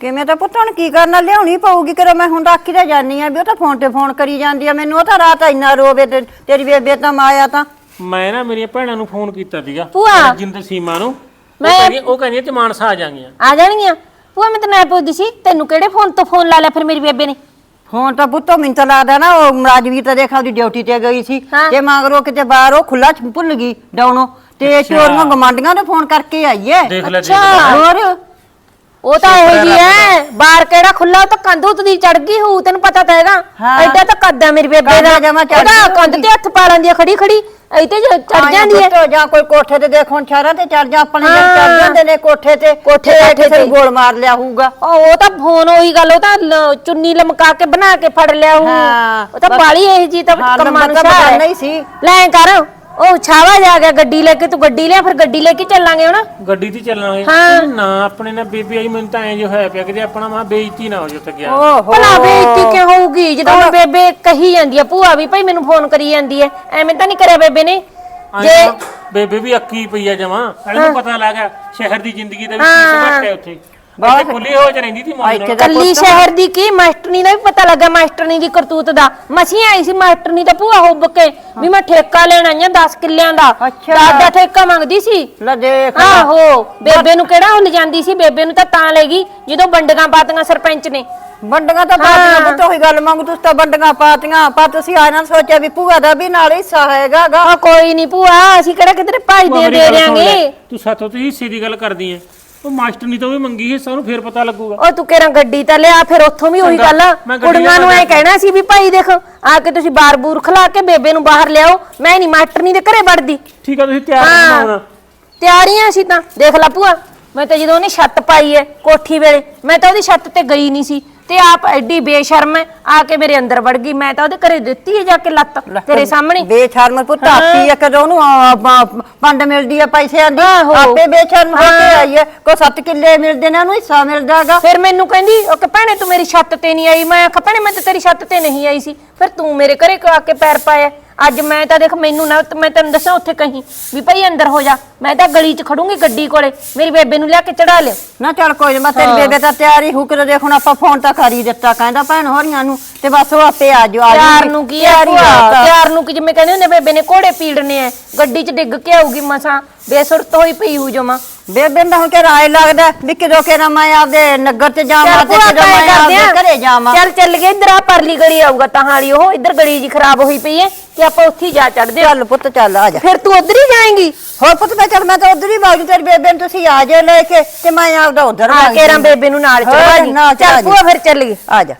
A: ਕਿਵੇਂ ਤਾਂ ਪੁੱਤ ਹੁਣ ਕੀ ਕਰਨਾ ਲਿਆਉਣੀ ਪਊਗੀ? ਕਿ ਮੈਂ ਹੁਣ ਆਖੀ ਤਾਂ ਜਾਨੀ ਆ ਵੀ ਉਹ ਤਾਂ ਫੋਨ ਤੇ ਫੋਨ ਕਰੀ ਜਾਂਦੀ ਆ ਮੈਨੂੰ ਉਹ ਤਾਂ ਰਾਤ ਇੰਨਾ ਰੋਵੇ ਤੇ ਤੇਰੀ ਬੇਬੇ ਤਾਂ ਮਾਇਆ ਤਾਂ।
B: ਮੈਂ ਨਾ ਮੇਰੀਆਂ ਭੈਣਾਂ ਨੂੰ ਫੋਨ ਕੀਤਾ ਸੀਗਾ
C: ਭੂਆ।
B: ਜਿੰਦ ਸੀਮਾ ਨੂੰ।
C: ਮੈਂ-
B: ਉਹ ਕਹਿੰਦੀ ਤੇ ਮਾਨਸਾ ਆ ਜਾਣਗੀਆਂ।
C: ਆ ਜਾਣਗੀਆਂ? ਭੂਆ ਮੈਂ ਤੈਨੂੰ ਐ ਪੁੱਛਦੀ ਸੀ ਤੈਨੂੰ ਕਿਹੜੇ ਫੋਨ ਤੋਂ ਫੋਨ ਲਾ ਲਿਆ ਫਿਰ ਮੇਰੀ ਬੇਬੇ ਨੇ?
A: ਫੋਨ ਤਾਂ ਪੁੱਤੋ ਮੈਨੂੰ ਤਾਂ ਲੱਗਦਾ ਨਾ ਉਹ ਰਾਜਵੀਰ ਤਾਂ ਦੇਖਾ ਉਹਦੀ ਡਿਊਟੀ ਤੇ ਗਈ ਸੀ।
C: ਹਾਂ।
A: ਜੇ ਮਗਰੋਂ ਕਿਤੇ ਬਾਹਰ ਉਹ ਖੁੱਲਾ ਚ ਭੁੱਲ ਗਈ ਡਾਉਣੋਂ ਤੇ ਚੋਰੀਆਂ ਗਮਾਂਡੀਆਂ ਨੇ ਫੋਨ ਕਰਕੇ ਆਈ ਐ
B: ਦੇਖ ਲੈ ਦੇਖ
C: ਅੱਛਾ।
B: ਲੈ।
A: ਹੋਰ?
C: ਉਹ ਤਾਂ ਇਹੋ ਜੀ ਐ ਬਾਹਰ ਕਿਹੜਾ ਖੁੱਲਾ ਉਹ ਤਾਂ ਕੰਧ ਉੱਤੇ ਚੜ ਗਈ ਹੋਊ ਤੈਨੂੰ ਪਤਾ ਤਾਂ ਹੈਗਾ।
A: ਹਾਂ।
C: ਐਡਾ ਤਾਂ ਕੱਦ ਮੇਰੀ ਬੇਬੇ
A: ਕੰਧ
C: ਦਾ।
A: ਜਮਾਂ ਚੜ੍ਹ
C: ਉਹਦਾ
A: ਗਈ
C: ਕੰਧ ਤੇ ਹੱਥ ਪਾ ਲੈਂਦੀ ਆ ਖੜੀ ਖੜੀ ਇੱਥੇ ਚੜ ਜਾਂਦੀ ਐ
A: ਪੁੱਤੋ ਜਾਂ ਕੋਈ ਕੋਠੇ ਤੇ ਦੇਖ ਹੁਣ ਸ਼ਹਿਰਾਂ ਤੇ ਚੜ ਜਾ ਆਪਣੇ
C: ਹਾਂ।
A: ਚੜ ਜਾਂਦੇ ਨੇ ਕੋਠੇ ਤੇ
C: ਕੋਠੇ
A: ਤੇ ਕਿਸੇ
C: ਤੇ।
A: ਨੂੰ ਗੋਲ ਮਾਰ ਲਿਆ ਹੋਊਗਾ।
C: ਉਹ ਉਹ ਤਾਂ ਫੋਨ ਉਹੀ ਗੱਲ ਉਹ ਤਾਂ ਲ- ਚੁੰਨੀ ਲਮਕਾ ਕੇ ਬਣਾ ਕੇ ਫੜ ਲਿਆ ਉਹ
A: ਹਾਂ,
C: ਉਹ ਤਾਂ ਬਾਲੀ ਇਹ ਜੀ ਤਾਂ
A: ਹਾਂ,
C: ਕੰਮਾਂ ਨੂੰ
A: ਤਾਂ
C: ਹੀ।
A: ਸੀ।
C: ਲੈ ਕਰ। ਉਹ ਛਾਵਾ ਜਾ ਗਿਆ ਗੱਡੀ ਲੈ ਕੇ ਤੂੰ ਗੱਡੀ ਲਿਆ ਫਿਰ ਗੱਡੀ ਲੈ ਕੇ ਚੱਲਾਂਗੇ ਹੁਣ?
B: ਗੱਡੀ ਤੇ ਚੱਲਾਂਗੇ।
C: ਹਾਂ।
B: ਨਾ ਆਪਣੇ ਨਾਲ ਬੇਬੀ ਆਈ ਮੈਨੂੰ ਤਾਂ ਐਂ ਜੋ ਹੋਇਆ ਪਿਆ ਕਿ ਜੇ ਆਪਣਾ ਮਾਂ ਬੇਇੱਜ਼ਤੀ ਨਾ ਹੋ ਜਿੱਤ ਗਿਆ।
A: ਓਹੋ।
C: ਭਲਾ ਬੇਇੱਜ਼ਤੀ ਕਿਉਂ ਹੋਊਗੀ? ਜਦੋਂ ਹੁਣ ਬੇਬੇ ਕਹੀ ਜਾਂਦੀ ਆ ਭੂਆ ਵੀ ਭਾਈ ਮੈਨੂੰ ਫੋਨ ਕਰੀ ਜਾਂਦੀ ਐ। ਐਵੇਂ ਤਾਂ ਨਹੀਂ ਕਰਿਆ ਬੇਬੇ ਨੇ? ਜੇ
B: ਜੇ ਬੇਬੇ ਵੀ ਅੱਕੀ ਪਈ ਆ ਜਮਾ। ਇਹਨੂੰ ਪਤਾ ਲੱਗ ਗਿਆ ਸ਼ਹਿਰ ਦੀ ਜ਼ਿੰਦਗੀ ਦਾ ਵੀ ਕੀ ਹੈ ਉੱਥੇ।
A: ਬਹੁਤ-
B: ਬਹੁਤ ਖੁੱਲੀ ਹੋ ਚ ਰਹਿੰਦੀ ਸੀ ਮੌਜ ਨਾਲ
C: ਕੱਲੀ
A: ਪੁੱਤ-
C: ਸ਼ਹਿਰ ਦੀ ਕੀ ਮਾਸਟਰਨੀ ਦਾ ਵੀ ਪਤਾ ਲੱਗਾ ਮਾਸਟਰਨੀ ਦੀ ਕਰਤੂਤ ਦਾ। ਮਸੀਂ ਆਈ ਸੀ ਮਾਸਟਰਨੀ ਤਾਂ ਭੂਆ ਹੁੱਬ ਕੇ ਵੀ ਮੈਂ ਠੇਕਾ ਲੈਣਾ ਜਾਂ 10 ਕਿੱਲਿਆਂ ਦਾ।
A: ਅੱਛਾ।
C: ਦਾਦਾ ਠੇਕਾ ਮੰਗਦੀ ਸੀ।
A: ਲੈ ਦੇਖ
C: ਆਹੋ ਬੇਬੇ ਨੂੰ ਕਿਹੜਾ ਹੁੱਲ ਜਾਂਦੀ ਸੀ? ਬੇਬੇ ਨੂੰ ਤਾਂ ਤਾਂ ਲੈ ਗਈ ਜਦੋਂ ਬੰਡਗਾ ਪਾਤੀਆਂ ਸਰਪੰਚ ਨੇ।
A: ਵੰਡੀਆਂ ਤਾਂ ਪਾਤੀਆਂ ਪੁੱਤ ਉਹੀ ਗੱਲ ਮੰਗ ਤੁਸੀਂ ਤਾਂ ਵੰਡੀਆਂ ਪਾਤੀਆਂ। ਪਰ ਤੁਸੀਂ ਆ ਨਾ ਸੋਚਿਆ ਵੀ ਭੂਆ ਦਾ ਵੀ ਨਾਲ ਹਿੱਸਾ ਹੈਗਾ ਗਾ।
C: ਆ ਕੋਈ ਨਹੀਂ ਭੂਆ ਅਸੀਂ ਕਿਹੜਾ ਕਿਧਰੇ ਭਾਈ ਦੇ ਦੇ
B: ਲੈ।
C: ਦਿਆਂਗੇ
B: ਤੂੰ ਸਾਥੋਂ ਤੇ ਹਿੱਸੇ ਦੀ ਗੱਲ ਕਰਦੀ ਐ। ਉਹ ਮਾਸਟਰ ਨਹੀਂ ਤਾਂ ਉਹ ਵੀ ਮੰਗੀ ਹਿੱਸਾ ਉਹਨੂੰ ਫੇਰ ਪਤਾ ਲੱਗੂਗਾ।
C: ਉਹ ਤੂੰ ਕਿਹੜਾ ਗੱਡੀ ਤਾਂ ਲਿਆ ਫਿਰ ਉੱਥੋਂ ਵੀ ਉਹੀ
B: ਚੰਗਾ,
C: ਗੱਲ
B: ਮੈਂ ਗੱਡੀ
C: ਕੁੜੀਆਂ ਨੂੰ
B: ਲਿਆ
C: ਐ ਕਹਿਣਾ ਸੀ ਵੀ ਭਾਈ ਦੇਖ ਆ ਕੇ ਤੁਸੀਂ ਬਾਰ ਬੂਰ ਖਲਾ ਕੇ ਬੇਬੇ ਨੂੰ ਬਾਹਰ ਲਿਆਓ। ਮੈਂ ਨਹੀਂ ਮਾਸਟਰਨੀ ਦੇ ਘਰੇ ਵੜਦੀ।
B: ਠੀਕ ਆ ਤੁਸੀਂ ਤਿਆਰ
C: ਹਾਂ
B: ਹੋਣਾ।
C: ਤਿਆਰੀਆਂ ਸੀ ਤਾਂ। ਦੇਖ ਲਾ ਭੂਆ ਮੈਂ ਤਾਂ ਜਦੋਂ ਉਹਨੇ ਛੱਤ ਪਾਈ ਐ ਕੋਠੀ ਵੇਲੇ ਮੈਂ ਤਾਂ ਉਹਦੀ ਛੱਤ ਤੇ ਗਈ ਨਹੀਂ ਸੀ। ਤੇ ਆਪ ਐਡੀ ਬੇਸ਼ਰਮ ਆ ਕੇ ਮੇਰੇ ਅੰਦਰ ਵੜ ਗਈ ਮੈਂ ਤਾਂ ਉਹਦੇ ਘਰੇ ਦਿੱਤੀ ਹੈ ਜਾ ਕੇ ਲੱਤ ਤੇਰੇ ਸਾਹਮਣੇ।
A: ਬੇਸ਼ਰਮ ਪੁੱਤ ਆਪੀ ਆ ਕਦੋਂ ਉਹਨੂੰ ਆ, ਪ- ਪੰਡ ਮਿਲਦੀ ਆ ਪੈਸਿਆਂ ਦੀ।
C: ਆਹੋ।
A: ਆਪੇ ਬੇਸ਼ਰਮ ਹੋ ਕੇ। ਆਈ ਹੈ। ਕੋ 7 ਕਿੱਲੇ ਮਿਲਦੇ ਨੇ ਉਹਨੂੰ ਹਿੱਸਾ ਮਿਲਦਾਗਾ
C: ਫਿਰ ਮੈਨੂੰ ਕਹਿੰਦੀ ਉਹ ਕਿ ਭੈਣੇ ਤੂੰ ਮੇਰੀ ਛੱਤ ਤੇ ਨਹੀਂ ਆਈ? ਮੈਂ ਆਖਿਆ ਭੈਣੇ ਮੈਂ ਤਾਂ ਤੇਰੀ ਛੱਤ ਤੇ ਨਹੀਂ ਆਈ ਸੀ। ਫਿਰ ਤੂੰ ਮੇਰੇ ਘਰੇ ਆ ਕੇ ਪੈਰ ਪਾਇਆ। ਅੱਜ ਮੈਂ ਤਾਂ ਦੇਖ ਮੈਨੂੰ ਨਾ ਮੈਂ ਤੈਨੂੰ ਦੱਸਾਂ ਉੱਥੇ ਕਹੀਂ ਵੀ ਭਾਈ ਅੰਦਰ ਹੋ ਜਾ। ਮੈਂ ਤਾਂ ਗਲੀ 'ਚ ਖੜੂੰਗੀ ਗੱਡੀ ਕੋਲੇ। ਮੇਰੀ ਬੇਬੇ ਨੂੰ ਲਿਆ ਕੇ ਚੜਾ ਲਿਓ
A: ਨਾ ਚੱਲ ਕੋਈ ਨੀ, ਮੈਂ ਤੇਰੀ ਬੇਬੇ ਤਾਂ ਤਿਆਰੀ ਹੋ ਕੇ ਦੇਖ ਹੁਣ ਆਪਾਂ ਫੋਨ ਤਾਂ ਕਰ ਹੀ ਦਿੱਤਾ ਕਹਿੰਦਾ ਭੈਣ ਹੋਰੀਆਂ ਨੂੰ ਤੇ ਬਸ ਉਹ ਆਪੇ ਆ ਜਾਓ ਆ
C: ਪਿਆਰ। ਨੂੰ ਕੀ
A: ਤਿਆਰੀ
C: ਆ
A: ਆ।
C: ਪਿਆਰ ਨੂੰ ਕੀ ਜਿਵੇਂ ਕਹਿੰਦੇ ਹੁੰਦੇ ਬੇਬੇ ਨੇ ਕੋੜੇ ਪੀੜਨੇ ਐ। ਗੱਡੀ 'ਚ ਡਿੱਗ ਕੇ ਆਊਗੀ ਮਸਾਂ। ਬੇਸੁਰਤ ਹੋਈ ਪਈ ਹੂ ਜਮਾ।
A: ਬੇਬੇ ਨੂੰ ਤਾਂ ਹੁਣ ਕਿ ਰਾਏ ਲੱਗਦਾ ਵੀ ਕਿਦੋਂ ਕਿ ਨਾ ਮੈਂ ਆਪਦੇ ਨਗਰ ਤੇ ਜਾਵਾਂ
C: ਚੱਲ
A: ਤੇ
C: ਭੂਆ
A: ਕਿਦੋਂ ਮੈਂ
C: ਕਰਦੇ
A: ਆਪਦੇ
C: ਆਂ।
A: ਘਰੇ ਜਾਵਾਂ।
C: ਚੱਲ ਚੱਲ ਗਏ ਇੱਧਰ ਆ ਪਰਲੀ ਗਲੀ ਆਊਗਾ ਤਾਂ ਹਾਲੀ। ਉਹ ਇੱਧਰ ਗਲੀ ਜੀ ਖਰਾਬ ਹੋਈ ਪਈ ਐ। ਤੇ ਆਪਾਂ ਉੱਥੇ ਹੀ ਜਾ ਚੜਦੇ
A: ਚੱਲ ਪੁੱਤ ਚੱਲ ਆ ਜਾ।
C: ਫਿਰ ਤੂੰ ਉੱਧਰ ਹੀ ਜਾਏਂਗੀ?
A: ਹੋਰ ਪੁੱਤ ਮੈਂ ਚੱਲ ਮੈਂ ਤਾਂ ਉਧਰ ਹੀ ਬਾਜੂ ਤੇਰੀ ਬੇਬੇ ਨੂੰ ਤੁਸੀਂ ਆ ਜਾਓ ਲੈ ਕੇ ਤੇ ਮੈਂ ਆਪਦਾ ਉਧਰ
C: ਆ ਕੇ ਰਾਂ ਬੇਬੇ ਨੂੰ ਨਾਲ
A: ਨਾਲ ਚੜ੍ਹਾ
C: ਚੱਲ। ਭੂਆ ਫਿਰ ਚੱਲ ਗਏ
A: ਆ ਜਾ।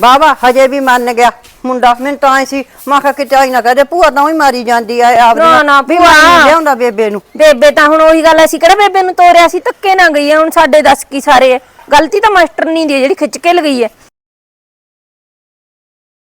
A: ਬਾਬਾ ਹਜੇ ਵੀ ਮੰਨ ਗਿਆ ਮੁੰਡਾ ਮੈਨੂੰ ਤਾਂ ਐ ਸੀ ਮੈਂ ਕਿਹਾ ਕਿਤੇ ਆਈ ਨਾ ਕਹਦੇ ਭੂਆ ਤਾਂ ਹੀ ਮਾਰੀ ਜਾਂਦੀ ਆ ਆਪ
C: ਨਾ, ਨਾ, ਭੂਆ।
A: ਲਿਆਉਂਦਾ ਬੇਬੇ ਨੂੰ।
C: ਬੇਬੇ ਤਾਂ ਹੁਣ ਉਹੀ ਗੱਲ ਅਸੀਂ ਕਿਹੜਾ ਬੇਬੇ ਨੂੰ ਤੋਰਿਆ ਸੀ? ਧੱਕੇ ਨਾ ਗਈ ਹੁਣ ਸਾਡੇ ਦੱਸ ਕੀ ਸਾਰੇ। ਗਲਤੀ ਤਾਂ ਮਾਸਟਰ ਨਹੀਂ ਦੀ ਜਿਹੜੀ ਖਿੱਚ ਕੇ ਲਗਈ ਐ